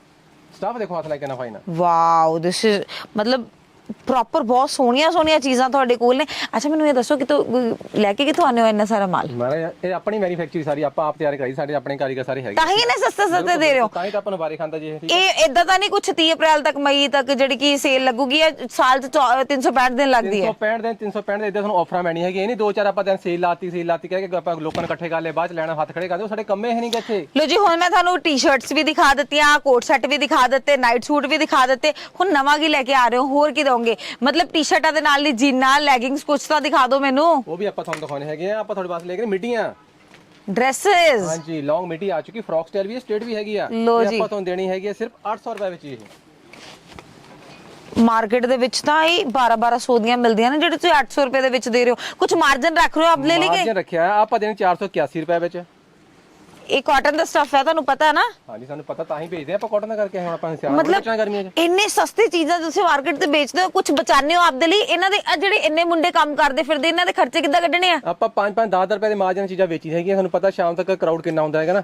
ਸਟਾਫ ਦੇਖੋ ਹੱਥ ਲੈ ਕੇ ਨਾ ਫਾਈਨ ਵਾਓ ਦਿਸ ਇਜ਼ ਮਤਲਬ ਪ੍ਰੋਪਰ ਬਹੁਤ ਸੋਹਣੀਆਂ ਸੋਹਣੀਆਂ ਚੀਜ਼ਾਂ ਤੁਹਾਡੇ ਕੋਲ ਨੇ। ਅੱਛਾ ਮੈਨੂੰ ਇਹ ਦੱਸੋ ਕਿ ਤੂੰ ਲੈ ਕੇ ਕਿੱਥੋਂ ਆਨੇ ਹੋ ਇੰਨਾ ਸਾਰਾ ਮਾਲ? ਮਹਾਰਾਜ ਇਹ ਆਪਣੀ ਮੈਨੂਫੈਕਚਰਿੰਗ ਸਾਰੀ ਆਪਾਂ ਆਪ ਤਿਆਰ ਕਰਾਈ ਸਾਡੇ ਆਪਣੇ ਕਾਰੀਗਰ ਸਾਰੇ ਹੈਗੇ। ਤਾਂ ਹੀ ਇਹਨੇ ਸਸਤੇ ਸਸਤੇ ਦੇ ਰਹੇ ਹੋ। ਤਾਂ ਹੀ ਤਾਂ ਆਪਾਂ ਨੂੰ ਖਾਂਦਾ ਜੀ ਇਹ ਇਦਾਂ ਤਾਂ ਨਹੀਂ ਕੁਝ 30 ਅਪ੍ਰੈਲ ਤੱਕ ਮਈ ਤੱਕ ਜਿਹੜੀ ਕਿ ਸੇਲ ਲੱਗੂਗੀ ਇਹ ਸਾਲ ਚ ਚੌ- 365 ਦਿਨ ਲੱਗਦੀ ਹੈ। 365 ਦਿਨ 365 ਦਿਨ ਇਦਾਂ ਤੁਹਾਨੂੰ ਆਫਰਾਂ ਮੈਣੀ ਹੈਗੀ ਇਹ ਨਹੀਂ ਦੋ ਚਾਰ ਆਪਾਂ ਦਿਨ ਸੇਲ ਲਾਤੀ ਸੇਲ ਲਾਤੀ ਕਹਿ ਕੇ ਆਪਾਂ ਲੋਕਾਂ ਨੂੰ ਇਕੱਠੇ ਕਰ ਲਏ ਬਾਅਦ ਚ ਲੈਣਾ ਹੱਥ ਖੜੇ ਕਰਦੇ ਸਾਡੇ ਕੰਮੇ ਹੈ ਨਹੀਂ ਇੱਥੇ। ਲੋ ਜੀ ਹੁਣ ਮੈਂ ਤੁਹਾਨੂੰ ਟੀ-ਸ਼ਰਟਸ ਵੀ ਦਿਖਾ ਦਿੱਤੀਆਂ ਕੋਟ ਸੈੱਟ ਵੀ ਦਿਖਾ ਦਿੱਤੇ ਨਾਈਟ ਸੂਟ ਵੀ ਦਿਖਾ ਦਿੱਤੇ ਹੁਣ ਨਵਾਂ ਕੀ ਲੈ ਕੇ ਆ ਰਹੇ ਹੋ ਹੋਰ ਕੀ ਦੋਗੇ ਮਤਲਬ ਟੀ-ਸ਼ਰਟਾਂ ਦੇ ਨਾਲ ਦੀ ਜੀਨਾਂ ਲੈਗਿੰਗਸ ਕੁਝ ਤਾਂ ਦਿਖਾ ਦਿਓ ਮੈਨੂੰ। ਉਹ ਵੀ ਆਪਾਂ ਤੁਹਾਨੂੰ ਦਿਖਾਉਣੇ ਹੈਗੇ ਆ। ਆਪਾਂ ਤੁਹਾਡੇ ਵਾਸਤੇ ਲੈ ਕੇ ਮਿੱਡੀਆਂ ਡਰੈਸਸ ਹਾਂਜੀ ਲੌਂਗ ਮਿੱਡੀ ਆ ਚੁੱਕੀ। ਫਰੌਕ ਸਟਾਈਲ ਵੀ ਹੈ ਸਟ੍ਰੇਟ ਵੀ ਹੈਗੀ ਆ। ਲਓ ਜੀ। ਆਪਾਂ ਤੁਹਾਨੂੰ ਦੇਣੀ ਹੈਗੀ ਆ ਸਿਰਫ 800 ਰੁਪਏ ਵਿੱਚ ਇਹ। ਮਾਰਕੀਟ ਦੇ ਵਿੱਚ ਤਾਂ ਇਹ 12 1200 ਦੀਆਂ ਮਿਲਦੀਆਂ ਨੇ ਜਿਹੜੇ ਤੁਸੀਂ 800 ਰੁਪਏ ਦੇ ਵਿੱਚ ਦੇ ਰਹੇ ਹੋ। ਕੁਝ ਮਾਰਜਨ ਰੱਖ ਰਹੇ ਹੋ ਆਪਣੇ ਲਈ ਕਿ ਮਾਰਜਨ ਰੱਖਿਆ ਆ, ਆਪਾਂ ਦੇਣੀ 481 ਰੁਪਏ ਵਿੱਚ। ਇਹ ਕਾਟਨ ਦਾ ਸਟਫ ਹੈ ਤੁਹਾਨੂੰ ਪਤਾ ਹੈ ਨਾ? ਹਾਂਜੀ ਸਾਨੂੰ ਪਤਾ ਤਾਂ ਹੀ ਭੇਜਦੇ ਆ ਆਪਾਂ ਕਾਟਨ ਦਾ ਕਰਕੇ ਹੁਣ ਆਪਾਂ ਸਿਆਣਾ ਮਤਲਬ ਬੱਚਾ ਗਰਮੀਆਂ 'ਚ। ਇੰਨੇ ਸਸਤੀ ਚੀਜ਼ਾਂ ਤੁਸੀਂ ਮਾਰਕੀਟ ਤੇ ਵੇਚਦੇ ਹੋ ਕੁਝ ਬਚਾਉਂਦੇ ਹੋ ਆਪਦੇ ਲਈ? ਇਹਨਾਂ ਦੇ ਆਹ ਜਿਹੜੇ ਇੰਨੇ ਮੁੰਡੇ ਕੰਮ ਕਰਦੇ ਫਿਰਦੇ ਇਹਨਾਂ ਦੇ ਖਰਚੇ ਕਿੱਦਾਂ ਕੱਢਣੇ ਆ? ਆਪਾਂ 5-5 10 ਰੁਪਏ ਦੇ ਮਾਰਜਨ ਚੀਜ਼ਾਂ ਵੇਚੀ ਹੈਗੀਆਂ ਤੁਹਾਨੂੰ ਪਤਾ ਸ਼ਾਮ ਤੱਕ ਕਰਾਊਡ ਕਿੰਨਾ ਹੁੰਦਾ ਹੈਗਾ ਨਾ।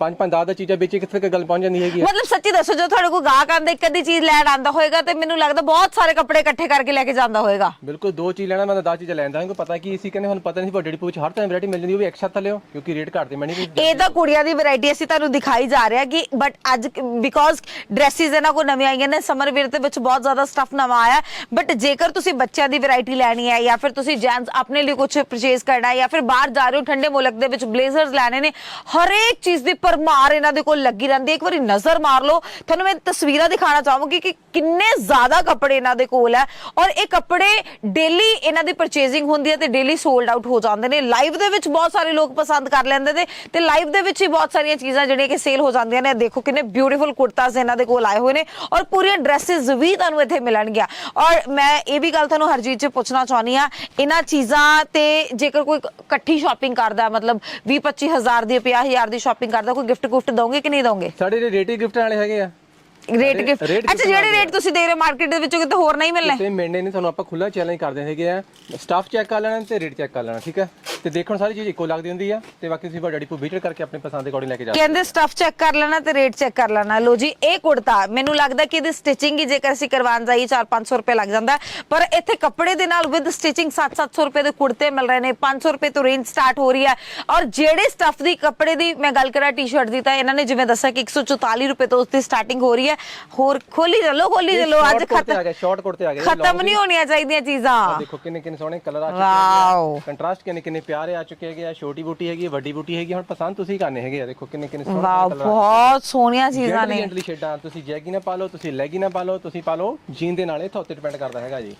5-5 10 ਦੀ ਚੀਜ਼ਾਂ ਵੇਚੀ ਕਿੱਥੇ ਤੱਕ ਗੱਲ ਪਹੁੰਚ ਜਾਂਦੀ ਹੈਗੀ ਆ। ਮਤਲਬ ਸੱਚੀ ਦੱਸੋ ਜੋ ਤੁਹਾਡੇ ਕੋਲ ਗਾਹਕ ਆਂਦਾ ਇੱਕ ਅੱਧੀ ਚੀਜ਼ ਲੈਣ ਆਂਦਾ ਹੋਏਗਾ ਤੇ ਮੈਨੂੰ ਲੱਗਦਾ ਬਹੁਤ ਸਾਰੇ ਕੱਪੜੇ ਇਕੱਠੇ ਕਰਕੇ ਲੈ ਕੇ ਜਾਂਦਾ ਹੋਏਗਾ। ਬਿਲਕੁਲ ਦੋ ਚੀਜ਼ ਲੈਣਾ ਮੈਂ ਤਾਂ 10 ਚੀਜ਼ਾਂ ਲੈਂਦਾ ਹਾਂ ਕੋਈ ਪਤਾ ਕੀ ਇਸੀ ਕਹਿੰਦੇ ਹੁਣ ਪਤਾ ਨਹੀਂ ਵੱਡੇ ਡਿਪੂ ਵਿੱਚ ਹਰ ਤਰ੍ਹਾਂ ਵੈਰਾਈਟੀ ਮਿਲ ਜਾਂਦੀ ਉਹ ਵੀ ਇੱਕ ਛੱਤ ਲਿਓ ਕਿਉਂਕਿ ਰੇਟ ਘੱਟ ਮੈਂ ਨਹੀਂ ਇਹ ਤਾਂ ਕੁੜੀਆਂ ਦੀ ਵੈਰਾਈਟੀ ਅਸੀਂ ਤੁਹਾਨੂੰ ਦਿਖਾਈ ਜਾ ਰਿਹਾ ਕਿ ਬਟ ਅੱਜ ਬਿਕੋਜ਼ ਡਰੈਸਿਸ ਇਹਨਾਂ ਕੋਲ ਨਵੀਆਂ ਆਈਆਂ ਨੇ ਸਮਰ ਵੇਅਰ ਦੇ ਵਿੱਚ ਬਹੁਤ ਜ਼ਿਆਦਾ ਸਟਫ ਨਵਾਂ ਆਇਆ। ਬਟ ਜੇਕਰ ਤੁਸੀਂ ਬੱਚਿਆਂ ਦੀ ਵੈਰਾਈਟੀ ਲੈਣੀ ਹੈ ਜਾਂ ਫਿਰ ਤੁਸੀਂ ਜੈਂਟਸ ਆਪਣੇ ਲਈ ਕੁਝ ਪਰਚੇਸ ਕਰਨਾ ਹੈ ਜਾਂ ਫਿਰ ਬਾਹਰ ਜਾ ਰਹੇ ਹੋ ਠੰਡੇ ਮੁਲਕ ਦੇ ਵਿੱਚ ਬਲੇਜ਼ਰਸ ਲੈਣੇ ਨੇ ਹਰੇਕ ਚੀਜ਼ ਦੀ ਭਰਮਾਰ ਇਹਨਾਂ ਦੇ ਕੋਲ ਲੱਗੀ ਰਹਿੰਦੀ ਹੈ। ਇੱਕ ਵਾਰੀ ਨਜ਼ਰ ਮਾਰ ਲਓ। ਤੁਹਾਨੂੰ ਮੈਂ ਤਸਵੀਰਾਂ ਦਿਖਾਣਾ ਚਾਹੂੰਗੀ ਕਿ ਕਿੰਨੇ ਜ਼ਿਆਦਾ ਕੱਪੜੇ ਇਹਨਾਂ ਦੇ ਕੋਲ ਹੈ। ਔਰ ਇਹ ਕੱਪੜੇ ਡੇਲੀ ਇਹਨਾਂ ਦੀ ਪਰਚੇਸਿੰਗ ਹੁੰਦੀ ਹੈ ਤੇ ਡੇਲੀ ਸੋਲਡ ਆਊਟ ਹੋ ਜਾਂਦੇ ਨੇ। ਲਾਈਵ ਦੇ ਵਿੱਚ ਬਹੁਤ ਸਾਰੇ ਲੋਕ ਪਸੰਦ ਕਰ ਲੈਂਦੇ ਨੇ ਤੇ ਲਾਈਵ ਦੇ ਵਿੱਚ ਹੀ ਬਹੁਤ ਸਾਰੀਆਂ ਚੀਜ਼ਾਂ ਜਿਹੜੀਆਂ ਕਿ ਸੇਲ ਹੋ ਜਾਂਦੀਆਂ ਨੇ। ਦੇਖੋ ਕਿੰਨੇ ਬਿਊਟੀਫੁਲ ਕੁੜਤਾਸ ਇਹਨਾਂ ਦੇ ਕੋਲ ਆਏ ਹੋਏ ਨੇ ਔਰ ਪੂਰੀਆਂ ਡਰੈਸਸ ਵੀ ਤੁਹਾਨੂੰ ਇੱਥੇ ਮਿਲਣਗੀਆਂ। ਔਰ ਮੈਂ ਇਹ ਵੀ ਗੱਲ ਤੁਹਾਨੂੰ ਹਰਜੀਤ ਚ ਪੁੱਛਣਾ ਚਾਹੁੰਦੀ ਆ ਇਹਨਾਂ ਚੀਜ਼ਾਂ ਤੇ ਜੇਕਰ ਕੋਈ ਇਕੱਠੀ ਸ਼ਾਪਿੰਗ ਕਰਦਾ, ਮਤਲਬ 20 25000 ਦੀ 50000 ਦੀ ਸ਼ਾਪਿੰਗ ਕਰਦਾ ਕੋਈ ਗਿਫਟ ਗੁਫਟ ਦੋਗੇ ਕਿ ਨਹੀਂ ਦੋਗੇ ਸਾਡੇ ਰੇਟ ਹੀ ਗਿਫਟ ਵਾਲੇ ਹੈਗੇ ਆ। ਰੇਟ ਗਿਫਟ ਅੱਛਾ ਜਿਹੜੇ ਰੇਟ ਤੁਸੀਂ ਦੇ ਰਹੇ ਮਾਰਕੀਟ ਦੇ ਵਿੱਚੋਂ ਕਿਤੇ ਹੋਰ ਨਹੀਂ ਮਿਲਣੇ? ਤੇ ਮਿਲਣੇ ਨਹੀਂ ਤੁਹਾਨੂੰ ਆਪਾਂ ਖੁੱਲਾ ਚੈਲੰਜ ਕਰਦੇ ਹੈਗੇ ਆ। ਸਟਾਫ ਚੈੱਕ ਕਰ ਲੈਣਾ ਤੇ ਰੇਟ ਚੈੱਕ ਕਰ ਲੈਣਾ ਠੀਕ ਹੈ? ਤੇ ਦੇਖਣ ਸਾਰੀ ਚੀਜ਼ ਇੱਕੋ ਲੱਗਦੀ ਹੁੰਦੀ ਆ ਤੇ ਬਾਕੀ ਤੁਸੀਂ ਵੱਡਾ ਡਿਪੂ ਵਿਜ਼ਿਟ ਕਰਕੇ ਆਪਣੀ ਪਸੰਦ ਦੇ ਅਕੋਰਡਿੰਗ ਲੈ ਕੇ ਜਾ ਕਹਿੰਦੇ ਸਟਫ ਚੈੱਕ ਕਰ ਲੈਣਾ ਤੇ ਰੇਟ ਚੈੱਕ ਕਰ ਲੈਣਾ। ਲੋ ਜੀ ਇਹ ਕੁੜਤਾ ਮੈਨੂੰ ਲੱਗਦਾ ਕਿ ਇਹਦੀ ਸਟਿਚਿੰਗ ਹੀ ਜੇਕਰ ਅਸੀਂ ਕਰਵਾਉਣ ਜਾਈਏ 4-500 ਰੁਪਏ ਲੱਗ ਜਾਂਦਾ। ਹੈ। ਪਰ ਇੱਥੇ ਕੱਪੜੇ ਦੇ ਨਾਲ ਵਿਦ ਸਟਿਚਿੰਗ 7-700 ਰੁਪਏ ਦੇ ਕੁੜਤੇ ਮਿਲ ਰਹੇ ਨੇ 500 ਰੁਪਏ ਤੋਂ ਰੇਂਜ ਸਟਾਰਟ ਹੋ ਰਹੀ ਹੈ। ਔਰ ਜਿਹੜੇ ਸਟਫ ਦੀ ਕੱਪੜੇ ਦੀ ਮੈਂ ਗੱਲ ਕਰਾਂ ਟੀ-ਸ਼ਰਟ ਦੀ ਤਾਂ ਇਹਨਾਂ ਨੇ ਜਿਵੇਂ ਦੱਸਿਆ ਕਿ 144 ਰੁਪਏ ਤੋਂ ਉਸ ਦੀ ਸਟਾਰਟਿੰਗ ਹੋ ਰਹੀ ਹੈ। ਹੋਰ ਖੋਲੀ ਚੱਲੋ ਖੋਲੀ ਚੱਲੋ ਅੱਜ ਕੁੜਤੇ ਆ ਖਤਮ ਗਏ ਸ਼ਾਰਟ ਕੁੜਤੇ ਆ ਗਏ ਖਤਮ ਨਹੀਂ ਹੋਣੀਆਂ ਚਾਹੀਦੀਆਂ ਚੀਜ਼ਾਂ। ਦੇਖੋ ਕਿੰਨੇ ਕਿੰਨੇ ਸੋਹਣੇ ਕਲਰ ਆ ਚੁੱਕੇ ਵਾਓ। ਕੰਟਰਾਸਟ ਕਿੰਨੇ ਕਿੰਨੇ ਪਿਆਰੇ ਆ ਚੁੱਕੇ ਹੈਗੇ ਆ ਛੋਟੀ ਬੂਟੀ ਹੈਗੀ ਵੱਡੀ ਬੂਟੀ ਹੈਗੀ ਹੁਣ ਪਸੰਦ ਤੁਸੀਂ ਕਰਨੇ ਹੈਗੇ ਆ। ਦੇਖੋ ਕਿੰਨੇ ਕਿੰਨੇ ਵਾਓ ਸੋਹਣੇ ਕਲਰ ਬਹੁਤ ਸੋਹਣੀਆਂ ਚੀਜ਼ਾਂ ਨੇ। ਜੈਂਟਲੀ ਸ਼ੇਡਾਂ ਤੁਸੀਂ ਜੈਗੀ ਨਾ ਪਾ ਲਓ ਤੁਸੀਂ ਲੈਗੀ ਨਾ ਪਾ ਲਓ ਤੁਸੀਂ ਪਾ ਲਓ ਜੀਨ ਦੇ ਨਾਲ ਇਹ ਤੁਹਾਡੇ ਡਿਪੈਂਡ ਕਰਦਾ ਹੈਗਾ ਜੀ।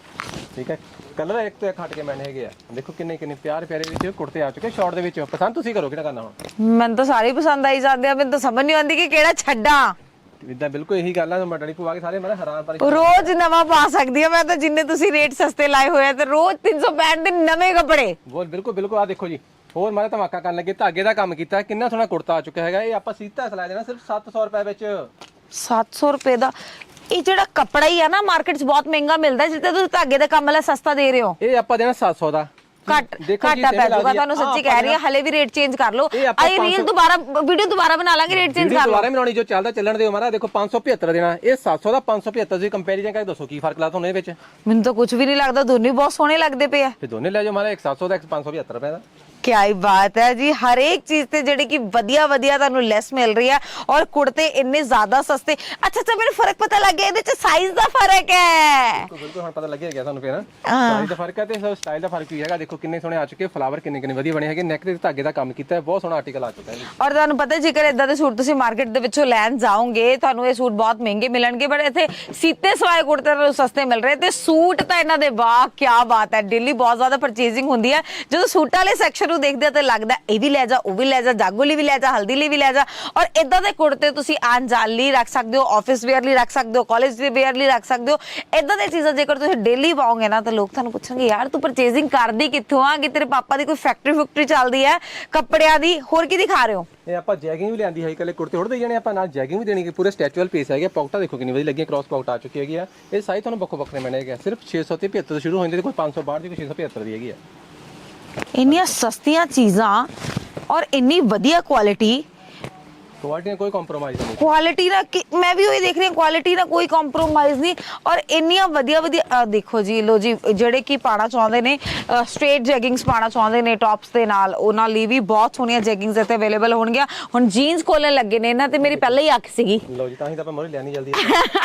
ਠੀਕ ਹੈ? ਕਲਰ ਇੱਕ ਤੋਂ ਇੱਕ ਹਟ ਕੇ ਮੈਨੇ ਹੈਗੇ ਆ। ਦੇਖੋ ਕਿੰਨੇ ਕਿੰਨੇ ਪਿਆਰੇ ਪਿਆਰੇ ਵਿੱਚ ਕੁੜਤੇ ਆ ਚੁੱਕੇ ਸ਼ਾਰਟ ਦੇ ਵਿੱਚ। ਪਸੰਦ ਤੁਸੀਂ ਕਰੋ ਕਿਹੜਾ ਕਰਨਾ ਹੁਣ ਮੈਨੂੰ ਤਾਂ ਸਾਰੇ ਹੀ ਪਸੰਦ ਆਈ ਜਾਂਦੇ ਆ ਮੈਨੂੰ ਤਾਂ ਸਮਝ ਨਹੀਂ ਆਉਂਦੀ ਕਿ ਕਿਹੜਾ ਛੱਡਾਂ। ਇਦਾਂ ਬਿਲਕੁਲ ਇਹੀ ਗੱਲ ਆ ਮਟੜੀ ਪਵਾ ਕੇ ਸਾਰੇ ਮੈਂ ਹੈਰਾਨ ਪਰ ਰੋਜ਼ ਨਵਾਂ ਪਾ ਸਕਦੀ ਆ ਮੈਂ ਤਾਂ ਜਿੰਨੇ ਤੁਸੀਂ ਰੇਟ ਸਸਤੇ ਲਾਏ ਹੋਏ ਆ ਤੇ ਰੋਜ਼ 365 ਦੇ ਨਵੇਂ ਕੱਪੜੇ। ਬੋਲ ਬਿਲਕੁਲ ਬਿਲਕੁਲ ਆ ਦੇਖੋ ਜੀ ਹੋਰ ਮਾਰੇ ਧਮਾਕਾ ਕਰਨ ਲੱਗੇ ਧਾਗੇ ਦਾ ਕੰਮ ਕੀਤਾ ਕਿੰਨਾ ਸੋਹਣਾ ਕੁੜਤਾ ਆ ਚੁੱਕਾ ਹੈਗਾ ਇਹ ਆਪਾਂ ਸੀਤਾ ਸਿਲਾ ਦੇਣਾ ਸਿਰਫ 700 ਰੁਪਏ ਵਿੱਚ। 700 ਰੁਪਏ ਦਾ ਇਹ ਜਿਹੜਾ ਕੱਪੜਾ ਹੀ ਆ ਨਾ ਮਾਰਕੀਟ 'ਚ ਬਹੁਤ ਮਹਿੰਗਾ ਮਿਲਦਾ ਜਿੱਤੇ ਤੁਸੀਂ ਧਾਗੇ ਦਾ ਕੰਮ ਵਾਲਾ ਸਸਤਾ ਦੇ ਰਹੇ ਹੋ। ਇਹ ਆਪਾਂ ਦੇਣਾ 700 ਦਾ। ਘੱਟ ਦੇਖੋ ਜੀ, ਘਾਟਾ sale ਪੈ ਜਾਊਗਾ ਆ। ਤੁਹਾਨੂੰ ਸੱਚੀ ਕਹਿ ਰਹੀ ਹਾਂ ਹਲੇ ਵੀ ਰੇਟ ਚੇਂਜ ਕਰ ਲਓ। ਇਹ ਆਪਾਂ ਆਈ ਰੀਲ 500 ਦੁਬਾਰਾ ਵੀਡੀਓ ਦੁਬਾਰਾ ਬਣਾ ਲਾਂਗੇ ਰੇਟ ਚੇਂਜ ਵੀਡੀਓ ਕਰ ਲਓ। ਦੁਬਾਰਾ ਬਣਾਉਣੀ ਜੋ ਚੱਲਦਾ ਚੱਲਣ ਦਿਓ ਮਾਰਾ ਦੇਖੋ 575 ਦੇਣਾ ਇਹ 700 ਦਾ 575 ਤੁਸੀਂ ਕੰਪੈਰੀਜ਼ਨ ਕਰਕੇ ਦੱਸੋ ਕੀ ਫ਼ਰਕ ਲਾ ਤੁਹਾਨੂੰ ਇਹਦੇ ਵਿੱਚ? ਮੈਨੂੰ ਤਾਂ ਕੁਝ ਵੀ ਨਹੀਂ ਲੱਗਦਾ ਦੋਨੇ ਬਹੁਤ ਸੋਹਣੇ ਲੱਗਦੇ ਪਏ ਆ। ਫਿਰ ਦੋਨੇ ਲੈ ਜਾਓ ਮਾਰਾ ਇੱਕ 700 ਦਾ ਇੱਕ 575 ਰੁਪਏ ਦਾ। ਹੀ ਬਾਤ ਹੈ ਜੀ। ਹਰ ਇੱਕ ਚੀਜ਼ ਤੇ ਜਿਹੜੀ ਕਿ ਵਧੀਆ ਵਧੀਆ ਤੁਹਾਨੂੰ ਲੈਸ ਮਿਲ ਰਹੀ ਹੈ ਔਰ ਕੁੜਤੇ ਇੰਨੇ ਜ਼ਿਆਦਾ ਸਸਤੇ। ਅੱਛਾ ਅੱਛਾ ਮੈਨੂੰ ਫ਼ਰਕ ਪਤਾ ਲੱਗ ਗਿਆ ਇਹਦੇ ਚ ਸਾਈਜ਼ ਦਾ ਫ਼ਰਕ ਹੈ। ਬਿਲਕੁਲ ਹੁਣ ਪਤਾ ਲੱਗਿਆ ਗਿਆ ਤੁਹਾਨੂੰ ਫਿਰ। ਸਾਈਜ਼ ਦਾ ਫ਼ਰਕ ਹੈ ਤੇ ਸਟਾਈਲ ਦਾ ਫ਼ਰਕ ਵੀ ਹੈਗਾ। ਦੇਖੋ ਕਿੰਨੇ ਸੋਹਣੇ ਆ ਚੁੱਕੇ ਫਲਾਵਰ ਕਿੰਨੇ ਕਿੰਨੇ ਵਧੀਆ ਬਣੇ ਹੈਗੇ। ਨੈਕ ਦੇ ਧਾਗੇ ਦਾ ਕੰਮ ਕੀਤਾ ਹੈ ਬਹੁਤ ਸੋਹਣਾ ਆਰਟੀਕਲ ਆ ਚੁੱਕਾ ਹੈ ਔਰ ਤੁਹਾਨੂੰ ਪਤਾ ਜੇਕਰ ਇਦਾਂ ਦੇ ਸੂਟ ਤੁਸੀਂ ਮਾਰਕੀਟ ਦੇ ਵਿੱਚੋਂ ਲੈਣ ਜਾਓਗੇ ਤੁਹਾਨੂੰ ਇਹ ਸੂਟ ਬਹੁਤ ਮਹਿੰਗੇ ਮਿਲਣਗੇ ਪਰ ਇੱਥੇ ਸੀਤੇ ਸਵਾਏ ਕੁੜਤੇ ਤੁਹਾਨੂੰ ਸਸਤੇ ਮਿਲ ਰਹੇ ਤੇ ਸੂਟ ਤਾਂ ਇਹਨਾਂ ਦੇ ਵਾਹ ਕੀ ਬਾਤ ਹੈ। ਦਿੱਲੀ ਬਹੁਤ ਜ਼ਿਆਦਾ ਪਰਚੇਸਿੰਗ ਹੁੰਦੀ ਹੈ। ਜਦੋਂ ਸੂਟਾਂ ਵਾਲੇ ਸੈਕਸ਼ਨ ਨੂੰ ਦੇਖਦੇ ਤਾਂ ਲੱਗਦਾ ਇਹ ਵੀ ਲੈ ਜਾ, ਉਹ ਵੀ ਲੈ ਜਾ, ਜਾਗੋ ਲਈ ਵੀ ਲੈ ਜਾ, ਹਲਦੀ ਲਈ ਵੀ ਲੈ ਜਾ। ਔਰ ਇਦਾਂ ਦੇ ਕੁੜਤੇ ਤੁਸੀਂ ਆਉਣ ਜਾਣ ਲਈ ਰੱਖ ਸਕਦੇ ਹੋ ਆਫਿਸ ਵੇਅਰ ਲਈ ਰੱਖ ਸਕਦੇ ਹੋ ਕਾਲਜ ਦੇ ਵੇਅਰ ਲਈ ਰੱਖ ਸਕਦੇ ਹੋ। ਇਦਾਂ ਦੀਆਂ ਚੀਜ਼ਾਂ ਜੇਕਰ ਤੁਸੀਂ ਡੇਲੀ ਪਾਓਗੇ ਨਾ, ਤਾਂ ਲੋਕ ਤੁਹਾਨੂੰ ਪੁੱਛਣਗੇ, ਯਾਰ ਤੂੰ ਪਰਚੇਸਿੰਗ ਕਰਦੀ ਕਿੱਥੋਂ ਆ? ਕਿ ਤੇਰੇ ਪਾਪਾ ਦੀ ਕੋਈ ਫੈਕਟਰੀ ਫੈਕਟਰੀ ਚੱਲਦੀ ਹੈ, ਕੱਪੜਿਆਂ ਦੀ? ਹੋਰ ਕੀ ਦਿਖਾ ਰਹੇ ਹੋ? ਇਹ ਆਪਾਂ ਜੈਗਿੰਗ ਵੀ ਲਿਆਂਦੀ ਹੈ ਇਕੱਲੇ ਕੁੜਤੇ ਹੋਰ ਦੇ ਜਾਣੇ ਆਪਾਂ ਨਾਲ ਜੈਗਿੰਗ ਵੀ ਦੇਣੀ ਕਿ ਪੂਰੇ ਸਟੈਚੂਅਲ ਪੀਸ ਹੈਗੇ ਪੌਕਟਾ ਦੇਖੋ ਕਿੰਨੀ ਵਧੀਆ ਲੱਗੀਆਂ ਕ੍ਰਾਸ ਪੌਕਟ ਆ ਚੁੱਕੀ ਹੈਗੀ ਆ। ਇਹ ਸਾਈਜ਼ ਤੁਹਾਨੂੰ ਵੱਖੋ ਵੱਖਰੇ ਮਿਲਣਗੇ, ਸਿਰਫ 600 ਤੇ 75 ਤੋਂ ਸ਼ੁਰੂ ਹੋ ਜਾਂਦੇ, ਤੇ ਕੋਈ 500 ਬਾਹਰ ਦੀ ਕੋਈ 675 ਦੀ ਹੈਗੀ ਆ। ਇੰਨੀਆਂ ਸਸਤੀਆਂ ਚੀਜ਼ਾਂ ਔਰ ਇੰਨੀ ਵਧੀਆ ਕੁਆਲਿਟੀ ਕੁਆਲਿਟੀ ਨਾਲ ਕੋਈ ਕੰਪਰੋਮਾਈਜ਼ ਨਹੀਂ। ਕੁਆਲਿਟੀ ਨਾ ਕਿ- ਮੈਂ ਵੀ ਉਹੀ ਦੇਖ ਰਹੀ ਹਾਂ ਕੁਆਲਿਟੀ ਨਾਲ ਕੋਈ ਕੰਪਰੋਮਾਈਜ਼ ਨਹੀਂ। ਔਰ ਇੰਨੀਆਂ ਵਧੀਆ ਵਧੀਆ ਆਹ ਦੇਖੋ ਜੀ ਲੋ ਜੀ ਜਿਹੜੇ ਕੀ ਪਾਣਾ ਚਾਹੁੰਦੇ ਨੇ ਸਟ੍ਰੇਟ ਜੈਗਿੰਗਸ ਪਾਣਾ ਚਾਹੁੰਦੇ ਨੇ ਟੌਪਸ ਦੇ ਨਾਲ ਉਹਨਾਂ ਲਈ ਵੀ ਬਹੁਤ ਸੋਹਣੀਆਂ ਜੈਗਿੰਗਸ ਇੱਥੇ ਅਵੇਲੇਬਲ ਹੋਣਗੀਆਂ। ਹੁਣ ਜੀਨਸ ਖੋਲਣ ਲੱਗੇ ਨੇ ਇਹਨਾਂ ਤੇ ਮੇਰੀ ਪਹਿਲਾਂ ਹੀ ਅੱਖ ਸੀਗੀ। ਲਓ ਜੀ ਤਾਂ ਹੀ ਤਾਂ ਆਪਾਂ ਮੋਰੇ ਲੈਣੀ ਜਲਦੀ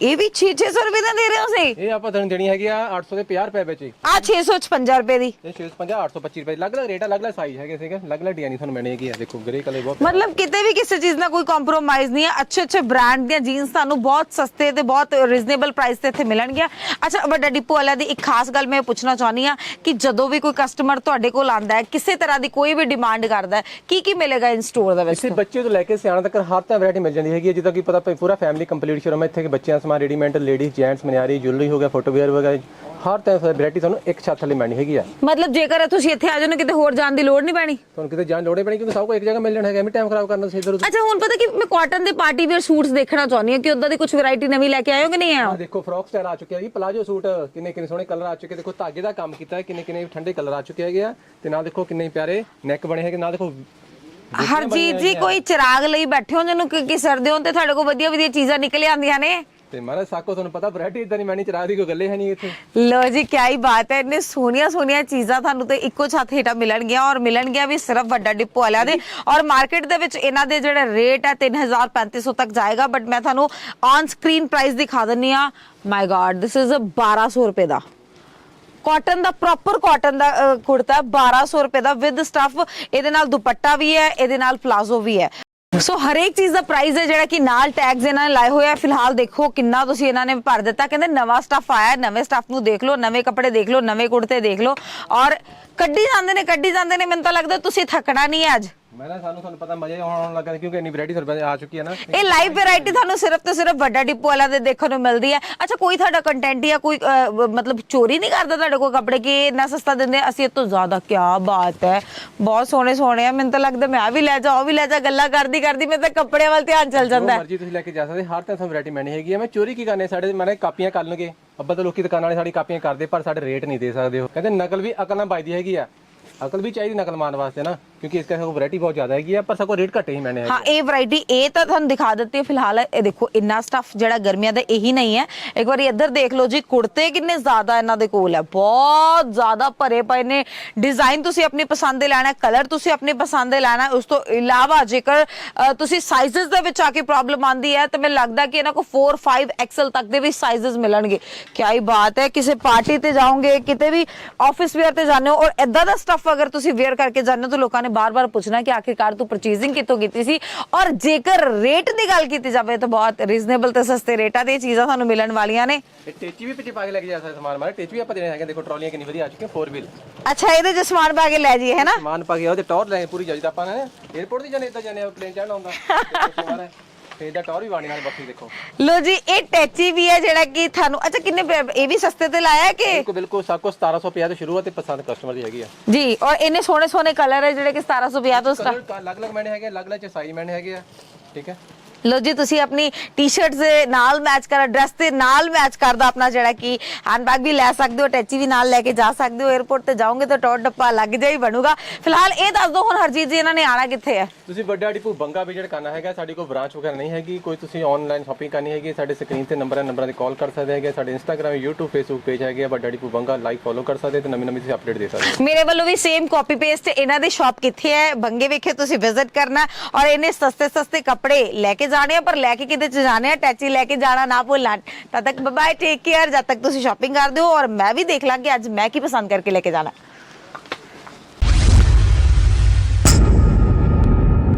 ਇਹ ਵੀ 6-600 ਰੁਪਏ ਦਾ ਦੇ ਰਹੇ ਹੋ ਸੀ ਇਹ ਆਪਾਂ ਤੁਹਾਨੂੰ ਦੇਣੀ ਹੈਗੀ ਆ 800 ਦੇ 50 ਰੁਪਏ ਵਿੱਚ ਹੀ। ਆ 656 ਰੁਪਏ ਦੀ। ਇਹ 650 825 ਰੁਪਏ ਅਲੱਗ-ਅਲੱਗ ਰੇਟ ਅਲੱਗ-ਅਲੱਗ ਸਾਈਜ਼ ਹੈਗੇ ਸੀਗੇ ਅਲੱਗ-ਅਲੱਗ ਡਿਜ਼ਾਈਨ ਤੁਹਾਨੂੰ ਮਿਲਣੇ ਹੈਗੇ ਆ ਦੇਖੋ ਗ੍ਰੇ ਕਲਰ ਬਹੁਤ ਮਤਲਬ ਕਿਤੇ ਵੀ ਕਿਸੇ ਚੀਜ਼ ਨਾਲ ਕੋਈ ਕੰਪਰੋਮਾਈਜ਼ ਨਹੀਂ ਹੈ। ਅੱਛੇ ਅੱਛੇ ਬ੍ਰਾਂਡ ਦੀਆਂ ਜੀਨਸ ਤੁਹਾਨੂੰ ਬਹੁਤ ਸਸਤੇ ਤੇ ਬਹੁਤ ਰੀਜ਼ਨੇਬਲ ਪ੍ਰਾਈਸ ਤੇ ਇੱਥੇ ਮਿਲਣਗੀਆਂ। ਅੱਛਾ, ਵੱਡਾ ਡਿਪੂ ਵਾਲਿਆਂ ਦੀ ਇੱਕ ਖਾਸ ਗੱਲ ਮੈਂ ਪੁੱਛਣਾ ਚਾਹੁੰਦੀ ਆ ਕਿ ਜਦੋਂ ਵੀ ਕੋਈ ਕਸਟਮਰ ਤੁਹਾਡੇ ਕੋਲ ਆਂਦਾ ਹੈ, ਕਿਸੇ ਤਰ੍ਹਾਂ ਦੀ ਕੋਈ ਵੀ ਡਿਮਾਂਡ ਕਰਦਾ ਹੈ, ਕੀ ਕੀ ਮਿਲੇਗਾ ਇਨ ਸਟੋਰ ਦੇ ਵਿੱਚ? ਇਸੇ ਬੱਚੇ ਤੋਂ ਲੈ ਕੇ ਸਿਆਣਾ ਤੱਕ ਹਰ ਤਰ੍ਹਾਂ ਵੈਰਾਈਟੀ ਮਿਲ ਜਾਂਦੀ ਹੈਗੀ ਹੈ। ਜਿੱਦਾਂ ਕਿ ਪਤਾ ਪੂਰਾ ਫੈਮਿਲੀ ਕੰਪਲੀਟ ਸ਼ੋਰੂਮ ਹੈ। ਇੱਥੇ ਕਿ ਬੱਚਿਆਂ ਦਾ ਸਮਾਨ ਰੈਡੀਮੇਡ ਲੇਡੀਜ਼ ਜੈਂਟਸ ਮਨਿਆਰੀ ਜੁਐਲਰੀ ਹੋ ਗਿਆ ਫੁੱਟਵੇਅਰ ਵਗੈਰਾ ਹਰ ਤਰ੍ਹਾਂ ਦੀ ਵੈਰਾਈਟੀ ਤੁਹਾਨੂੰ ਇੱਕ ਛੱਤ ਥੱਲੇ ਮਿਲਣੀ ਹੈਗੀ ਆ। ਮਤਲਬ ਜੇਕਰ ਤੁਸੀਂ ਇੱਥੇ ਆ ਜਾਓ ਨਾ ਕਿਤੇ ਹੋਰ ਜਾਣ ਦੀ ਲੋੜ ਨਹੀਂ ਪੈਣੀ? ਤੁਹਾਨੂੰ ਕਿਤੇ ਜਾਣ ਲੋੜੇ ਪੈਣੀ ਕਿਉਂਕਿ ਸਭ ਕੁਝ ਇੱਕ ਜਗ੍ਹਾ ਮਿਲ ਜਾਣਾ ਹੈਗਾ ਐਵੇਂ ਟਾਈਮ ਖਰਾਬ ਕਰਨਾ ਤੁਸੀਂ ਇੱਧਰ ਉੱਧਰ ਅੱਛਾ ਹੁਣ ਪਤਾ ਕਿ ਮੈਂ ਕਾਟਨ ਦੇ ਪਾਰਟੀ ਵੇਅਰ ਸੂਟਸ ਦੇਖਣਾ ਚਾਹੁੰਦੀ ਹਾਂ ਕਿ ਉਦਾਂ ਦੀ ਕੁਝ ਵੈਰਾਈਟੀ ਨਵੀਂ ਲੈ ਕੇ ਆਇਓ ਕਿ ਨਹੀਂ ਆਇਓ? ਦੇਖੋ ਫਰੋਕ ਸਟਾਈਲ ਆ ਚੁੱਕਿਆ ਜੀ ਪਲਾਜੋ ਸੂਟ ਕਿੰਨੇ ਕਿੰਨੇ ਸੋਹਣੇ ਕਲਰ ਆ ਚੁੱਕੇ ਦੇਖੋ ਧਾਗੇ ਦਾ ਕੰਮ ਕੀਤਾ ਹੈ ਕਿੰਨੇ ਕਿੰਨੇ ਠੰਡੇ ਕਲਰ ਆ ਚੁੱਕੇ ਹੈਗੇ ਆ। ਤੇ ਨਾਲ ਦੇਖੋ ਕਿੰਨੇ ਪਿਆਰੇ ਨੈਕ ਬਣੇ ਹੈਗੇ ਨਾਲ ਦੇਖੋ ਹਰਜੀਤ ਜੀ ਕੋਈ ਚਿਰਾਗ ਲਈ ਬੈਠੇ ਹੋ ਜਿਹਨੂੰ ਕਿ ਕਿ ਸਰਦੇ ਹੋ ਤੇ ਤੁਹਾਡੇ ਕੋਲ ਵਧੀਆ ਵਧੀਆ ਚੀਜ਼ਾਂ ਨਿਕਲ ਆਉਂਦੀਆਂ ਨੇ? ਤੇ ਮਹਾਰਾਜ ਸਾਕੋ ਤੁਹਾਨੂੰ ਪਤਾ ਵੈਰਾਈਟੀ ਇਦਾਂ ਨਹੀਂ ਮੈਣੀ ਚਰਾ ਦੀ ਕੋਈ ਗੱਲੇ ਹੈ ਨਹੀਂ ਇੱਥੇ। ਲੋ ਜੀ ਕੀ ਹੀ ਬਾਤ ਹੈ ਇੰਨੇ ਸੋਹਣੀਆਂ ਸੋਹਣੀਆਂ ਚੀਜ਼ਾਂ ਤੁਹਾਨੂੰ ਤੇ ਇੱਕੋ ਛੱਤ ਹੇਠਾਂ ਮਿਲਣਗੀਆਂ ਔਰ ਮਿਲਣਗੀਆਂ ਵੀ ਸਿਰਫ ਵੱਡਾ ਡਿਪੋ ਵਾਲਿਆਂ ਦੇ। ਔਰ ਮਾਰਕੀਟ ਦੇ ਵਿੱਚ ਇਹਨਾਂ ਦੇ ਜਿਹੜਾ ਰੇਟ ਹੈ 3000 3500 ਤੱਕ ਜਾਏਗਾ ਬਟ ਮੈਂ ਤੁਹਾਨੂੰ ਔਨ ਸਕਰੀਨ ਪ੍ਰਾਈਸ ਦਿਖਾ ਦਿੰਨੀ ਆ ਮਾਈ ਗॉड ਦਿਸ ਇਜ਼ 1200 ਰੁਪਏ ਦਾ। ਕਾਟਨ ਦਾ ਪ੍ਰੋਪਰ ਕਾਟਨ ਦਾ ਕੁੜਤਾ ਹੈ, 1200 ਰੁਪਏ ਦਾ ਵਿਦ ਸਟਫ ਇਹਦੇ ਨਾਲ ਦੁਪੱਟਾ ਵੀ ਹੈ ਇਹਦੇ ਨਾਲ ਪਲਾਜ਼ੋ ਵੀ ਹੈ। ਸੋ ਹਰੇਕ ਚੀਜ਼ ਦਾ ਪ੍ਰਾਈਸ ਹੈ ਜਿਹੜਾ ਕਿ ਨਾਲ ਟੈਗਸ ਇਹਨਾਂ ਨੇ ਲਾਏ ਹੋਏ ਆ। ਫਿਲਹਾਲ ਦੇਖੋ ਕਿੰਨਾ ਤੁਸੀਂ ਇਹਨਾਂ ਨੇ ਭਰ ਦਿੱਤਾ। ਕਹਿੰਦੇ ਨਵਾਂ ਸਟਾਫ ਆਇਆ, ਨਵੇਂ ਸਟਾਫ ਨੂੰ ਦੇਖ ਲਓ, ਨਵੇਂ ਕੱਪੜੇ ਦੇਖ ਲਓ, ਨਵੇਂ ਕੁੜਤੇ ਦੇਖ ਲਓ। ਔਰ ਕੱਢੀ ਜਾਂਦੇ ਨੇ, ਕੱਢੀ ਜਾਂਦੇ ਨੇ, ਮੈਨੂੰ ਤਾਂ ਲੱਗਦਾ ਤੁਸੀਂ ਥੱਕਣਾ ਨਹੀਂ ਹੈ ਅੱਜ। ਮੈਂ ਨਾ ਸਾਨੂੰ ਤੁਹਾਨੂੰ ਪਤਾ ਮਜ਼ਾ ਹੀ ਆਉਣ ਲੱਗਾ ਕਿਉਂਕਿ ਇੰਨੀ ਵੈਰਾਈਟੀ ਸਰਬੇ ਆ ਚੁੱਕੀ ਹੈ ਨਾ। ਇਹ ਲਾਈਵ ਵੈਰਾਈਟੀ ਤੁਹਾਨੂੰ ਸਿਰਫ ਤੇ ਸਿਰਫ ਵੱਡਾ ਡਿਪੋ ਵਾਲਾ ਦੇ ਦੇਖਣ ਨੂੰ ਮਿਲਦੀ ਹੈ। ਅੱਛਾ ਕੋਈ ਤੁਹਾਡਾ ਕੰਟੈਂਟ ਜਾਂ ਕੋਈ ਅਹ, ਮਤਲਬ ਚੋਰੀ ਨਹੀਂ ਕਰਦਾ ਤੁਹਾਡੇ ਕੋਲ ਕੱਪੜੇ ਕਿ ਇੰਨਾ ਸਸਤਾ ਦਿੰਦੇ ਆ, ਅਸੀਂ ਇਹ ਤੋਂ ਜ਼ਿਆਦਾ ਕੀ ਬਾਤ ਹੈ। ਬਹੁਤ ਸੋਹਣੇ ਸੋਹਣੇ ਆ ਮੈਨੂੰ ਤਾਂ ਲੱਗਦਾ ਮੈਂ ਆ ਵੀ ਲੈ ਜਾ ਉਹ ਵੀ ਲੈ ਜਾ ਗੱਲਾਂ ਕਰਦੀ ਕਰਦੀ ਮੈਂ ਤਾਂ ਕੱਪੜਿਆਂ ਵੱਲ ਧਿਆਨ ਚੱਲ ਜਾਂਦਾ ਹੈ। ਮਰਜ਼ੀ ਤੁਸੀਂ ਲੈ ਕੇ ਜਾ ਸਕਦੇ ਹਰ ਤਰ੍ਹਾਂ ਦੀ ਵੈਰਾਈਟੀ ਮੈਣੀ ਹੈਗੀ ਆ। ਮੈਂ ਚੋਰੀ ਕੀ ਕਰਨੇ ਸਾਡੇ ਮਾਰੇ ਕਾਪੀਆਂ ਕਰ ਲਣਗੇ ਅੱਬਾ ਤਾਂ ਲੋਕੀ ਦੁਕਾਨ ਵਾਲੇ ਸਾਡੀ ਕਾਪੀਆਂ ਕਰਦੇ ਪਰ ਸਾਡੇ ਰੇਟ ਨਹੀਂ ਦੇ ਸਕਦੇ ਉਹ। ਕਹਿੰਦੇ ਨਕਲ ਵੀ ਅਕਲ ਨਾਲ ਵੱਜਦੀ ਹੈਗੀ ਆ। ਅਕਲ ਵੀ ਚਾਹੀਦੀ ਨਕਲ ਮਾਰਨ ਵਾਸਤੇ ਨਾ। ਕਿਉਂਕਿ ਇਸ ਕਰਕੇ ਵੈਰਾਈਟੀ ਬਹੁਤ ਜ਼ਿਆਦਾ ਹੈਗੀ ਆ ਪਰ ਸਗੋਂ ਰੇਟ ਘੱਟੇ ਹੀ ਮੈਨੇ ਹਾਂ ਇਹ ਵੈਰਾਈਟੀ ਇਹ ਤਾਂ ਤੁਹਾਨੂੰ ਦਿਖਾ ਦਿੱਤੀ ਹੈ ਫਿਲਹਾਲ ਇਹ ਦੇਖੋ ਇੰਨਾ ਸਟਫ ਜਿਹੜਾ ਗਰਮੀਆਂ ਦਾ ਇਹੀ ਨਹੀਂ ਹੈ। ਇੱਕ ਵਾਰੀ ਇੱਧਰ ਦੇਖ ਲਓ ਜੀ ਕੁੜਤੇ ਕਿੰਨੇ ਜ਼ਿਆਦਾ ਇਹਨਾਂ ਦੇ ਕੋਲ ਹੈ। ਬਹੁਤ ਜ਼ਿਆਦਾ ਭਰੇ ਪਏ ਨੇ। ਡਿਜ਼ਾਈਨ ਤੁਸੀਂ ਆਪਣੀ ਪਸੰਦ ਦੇ ਲੈਣਾ ਕਲਰ ਤੁਸੀਂ ਆਪਣੀ ਪਸੰਦ ਦੇ ਲੈਣਾ ਉਸ ਤੋਂ ਇਲਾਵਾ ਜੇਕਰ ਅ, ਤੁਸੀਂ ਸਾਈਜ਼ਸ ਦੇ ਵਿੱਚ ਆ ਕੇ ਪ੍ਰੋਬਲਮ ਆਂਦੀ ਹੈ ਤੇ ਮੈਨੂੰ ਲੱਗਦਾ ਕਿ ਇਹਨਾਂ ਕੋਲ 4 5 ਐਕਸਲ ਤੱਕ ਦੇ ਵੀ ਸਾਈਜ਼ਸ ਮਿਲਣਗੇ। ਕਿਆ ਹੀ ਬਾਤ ਹੈ ਕਿਸੇ ਪਾਰਟੀ ਤੇ ਜਾਓਗੇ ਕਿਤੇ ਵੀ ਆਫਿਸ ਵੇਅਰ ਤੇ ਜਾਂਦੇ ਹੋ ਔਰ ਇਦਾਂ ਦਾ ਸਟਫ ਅਗਰ ਤੁਸੀਂ ਵੇਅਰ ਕਰਕੇ ਜਾਂਦੇ ਹੋ ਤਾਂ ਲੋਕਾਂ ਨੇ ਬਾਰ-ਬਾਰ ਪੁੱਛਣਾ ਕਿ ਆਖਿਰਕਾਰ ਤੂੰ ਪਰਚੇਜ਼ਿੰਗ ਕਿੱਥੋਂ ਕੀਤੀ ਸੀ? ਔਰ ਜੇਕਰ ਰੇਟ ਦੀ ਗੱਲ ਕੀਤੀ ਜਾਵੇ ਤਾਂ ਬਹੁਤ ਰੀਜ਼ਨੇਬਲ ਤੇ ਸਸਤੇ ਰੇਟਾਂ ਤੇ ਚੀਜ਼ਾਂ ਤੁਹਾਨੂੰ ਮਿਲਣ ਵਾਲੀਆਂ ਨੇ। ਟੇਚੀ ਵੀ ਪਿੱਛੇ ਪਾ ਕੇ ਲੈ ਕੇ ਜਾ ਸਕਦੇ ਸਮਾਨ ਮਾਰੇ। ਟੇਚੀ ਵੀ ਆਪਾਂ ਦੇਣੇ ਹੈਗੇ ਦੇਖੋ ਟਰਾਲੀਆਂ ਕਿੰਨੀ ਵਧੀਆ ਆ ਚੁੱਕੀਆਂ 4 ਵੀਲ ਅੱਛਾ ਇਹਦੇ ਚ ਸਮਾਨ ਪਾ ਕੇ ਲੈ ਜਾਈਏ ਹੈ ਨਾ? ਸਮਾਨ ਪਾ ਕੇ ਉਹਦੇ ਟੌਰ ਲੈ ਪੂਰੀ ਜਾਈ ਤਾਂ ਆਪਾਂ ਨੇ। 에어ਪੋਰਟ ਦੀ ਜਾਣੇ ਇਦਾਂ ਜਾਣੇ ਪਲੇਨ ਚੜਨਾ ਹੁੰਦਾ। ਤੇ ਇਹਦਾ ਟੌਰ ਵੀ ਵਾਣੀ ਨਾਲ ਬੱਕੀ ਦੇਖੋ। ਲੋ ਜੀ ਇਹ ਟੈਚੀ ਵੀ ਹੈ ਜਿਹੜਾ ਕਿ ਤੁਹਾਨੂੰ ਅੱਛਾ ਕਿੰਨੇ ਇਹ ਵੀ ਸਸਤੇ ਤੇ ਲਾਇਆ ਹੈ ਕਿ? ਬਿਲਕੁਲ ਬਿਲਕੁਲ ਸਭ ਕੁਝ 1750 ਤੋਂ ਸ਼ੁਰੂ ਹੈ ਤੇ ਪਸੰਦ ਕਸਟਮਰ ਦੀ ਹੈਗੀ ਆ। ਜੀ ਔਰ ਇੰਨੇ ਸੋਹਣੇ ਸੋਹਣੇ ਕਲਰ ਹੈ ਜਿਹੜੇ ਕਿ 1750 ਤੋਂ ਸਟਾਰਟ ਕਲਰ ਅਲੱਗ-ਅਲੱਗ ਮੈਨੇ ਹੈਗੇ ਅਲੱਗ-ਅਲੱਗ ਸਾਈਜ਼ ਮੈਨੇ ਹੈਗੇ ਆ ਠੀਕ ਹੈ? ਲੋ ਜੀ ਤੁਸੀਂ ਆਪਣੀ ਟੀ-ਸ਼ਰਟ ਦੇ ਨਾਲ ਮੈਚ ਕਰ ਡਰੈਸ ਦੇ ਨਾਲ ਮੈਚ ਕਰਦਾ ਆਪਣਾ ਜਿਹੜਾ ਕਿ ਹੈਂਡਬੈਗ ਵੀ ਲੈ ਸਕਦੇ ਹੋ ਟੈਚੀ ਵੀ ਨਾਲ ਲੈ ਕੇ ਜਾ ਸਕਦੇ ਹੋ 에어ਪੋਰਟ ਤੇ ਜਾਓਗੇ ਤਾਂ ਟੌਰ ਡੱਪਾ ਲੱਗ ਜਾਈ ਬਣੂਗਾ। ਫਿਲਹਾਲ ਇਹ ਦੱਸ ਦਿਓ ਹੁਣ ਹਰਜੀਤ ਜੀ ਇਹਨਾਂ ਨੇ ਆਣਾ ਕਿੱਥੇ ਹੈ? ਤੁਸੀਂ ਵੱਡਾ ਡਿਪੂ ਬੰਗਾ ਵਿਜ਼ਿਟ ਕਰਨਾ ਹੈਗਾ ਸਾਡੀ ਕੋਈ ਬ੍ਰਾਂਚ ਵਗੈਰਾ ਨਹੀਂ ਹੈਗੀ ਕੋਈ ਤੁਸੀਂ ਆਨਲਾਈਨ ਸ਼ਾਪਿੰਗ ਕਰਨੀ ਹੈਗੀ ਸਾਡੇ ਸਕਰੀਨ ਤੇ ਨੰਬਰ ਹੈ ਨੰਬਰਾਂ ਤੇ ਕਾਲ ਕਰ ਸਕਦੇ ਹੈਗੇ ਸਾਡੇ ਇੰਸਟਾਗ੍ਰam YouTube Facebook ਪੇਜ ਹੈਗੇ ਆ, ਵੱਡਾ ਡਿਪੂ ਬੰਗਾ ਲਾਈਕ ਫੋਲੋ ਕਰ ਸਕਦੇ ਤੇ ਨਵੀਂ ਨਵੀਂ ਤੁਸੀਂ ਅਪਡੇਟ ਦੇ ਸਕਦੇ ਮੇਰੇ ਵੱਲੋਂ ਵੀ ਸੇਮ ਕਾਪੀ ਪੇਸਟ ਇਹਨਾਂ ਦੀ ਸ਼ਾਪ ਕਿੱਥੇ ਹੈ ਬੰਗੇ ਵਿਖੇ ਤੁਸੀਂ ਵਿਜ਼ਿਟ ਕਰਨਾ ਔਰ ਇਹਨੇ ਸਸਤੇ ਸਸਤੇ ਕੱਪੜੇ ਲੈ ਕੇ ਜਾਣੇ ਆ, ਪਰ ਲੈ ਕੇ ਕਿਤੇ ਚ ਜਾਣੇ ਆ, ਟੈਚੀ ਲੈ ਕੇ ਜਾਣਾ ਨਾ ਭੁੱਲਣਾ। ਤਦ ਤੱਕ ਬਾਏ ਟੇਕ ਕੇਅਰ ਜਦ ਤੱਕ ਤੁਸੀਂ ਸ਼ਾਪਿੰਗ ਕਰਦੇ ਹੋ, ਔਰ ਮੈਂ ਵੀ ਦੇਖ ਲਾਂਗੀ ਅੱਜ ਮੈਂ ਕੀ ਪਸੰਦ ਕਰਕੇ ਲੈ ਕੇ ਜਾਣਾ।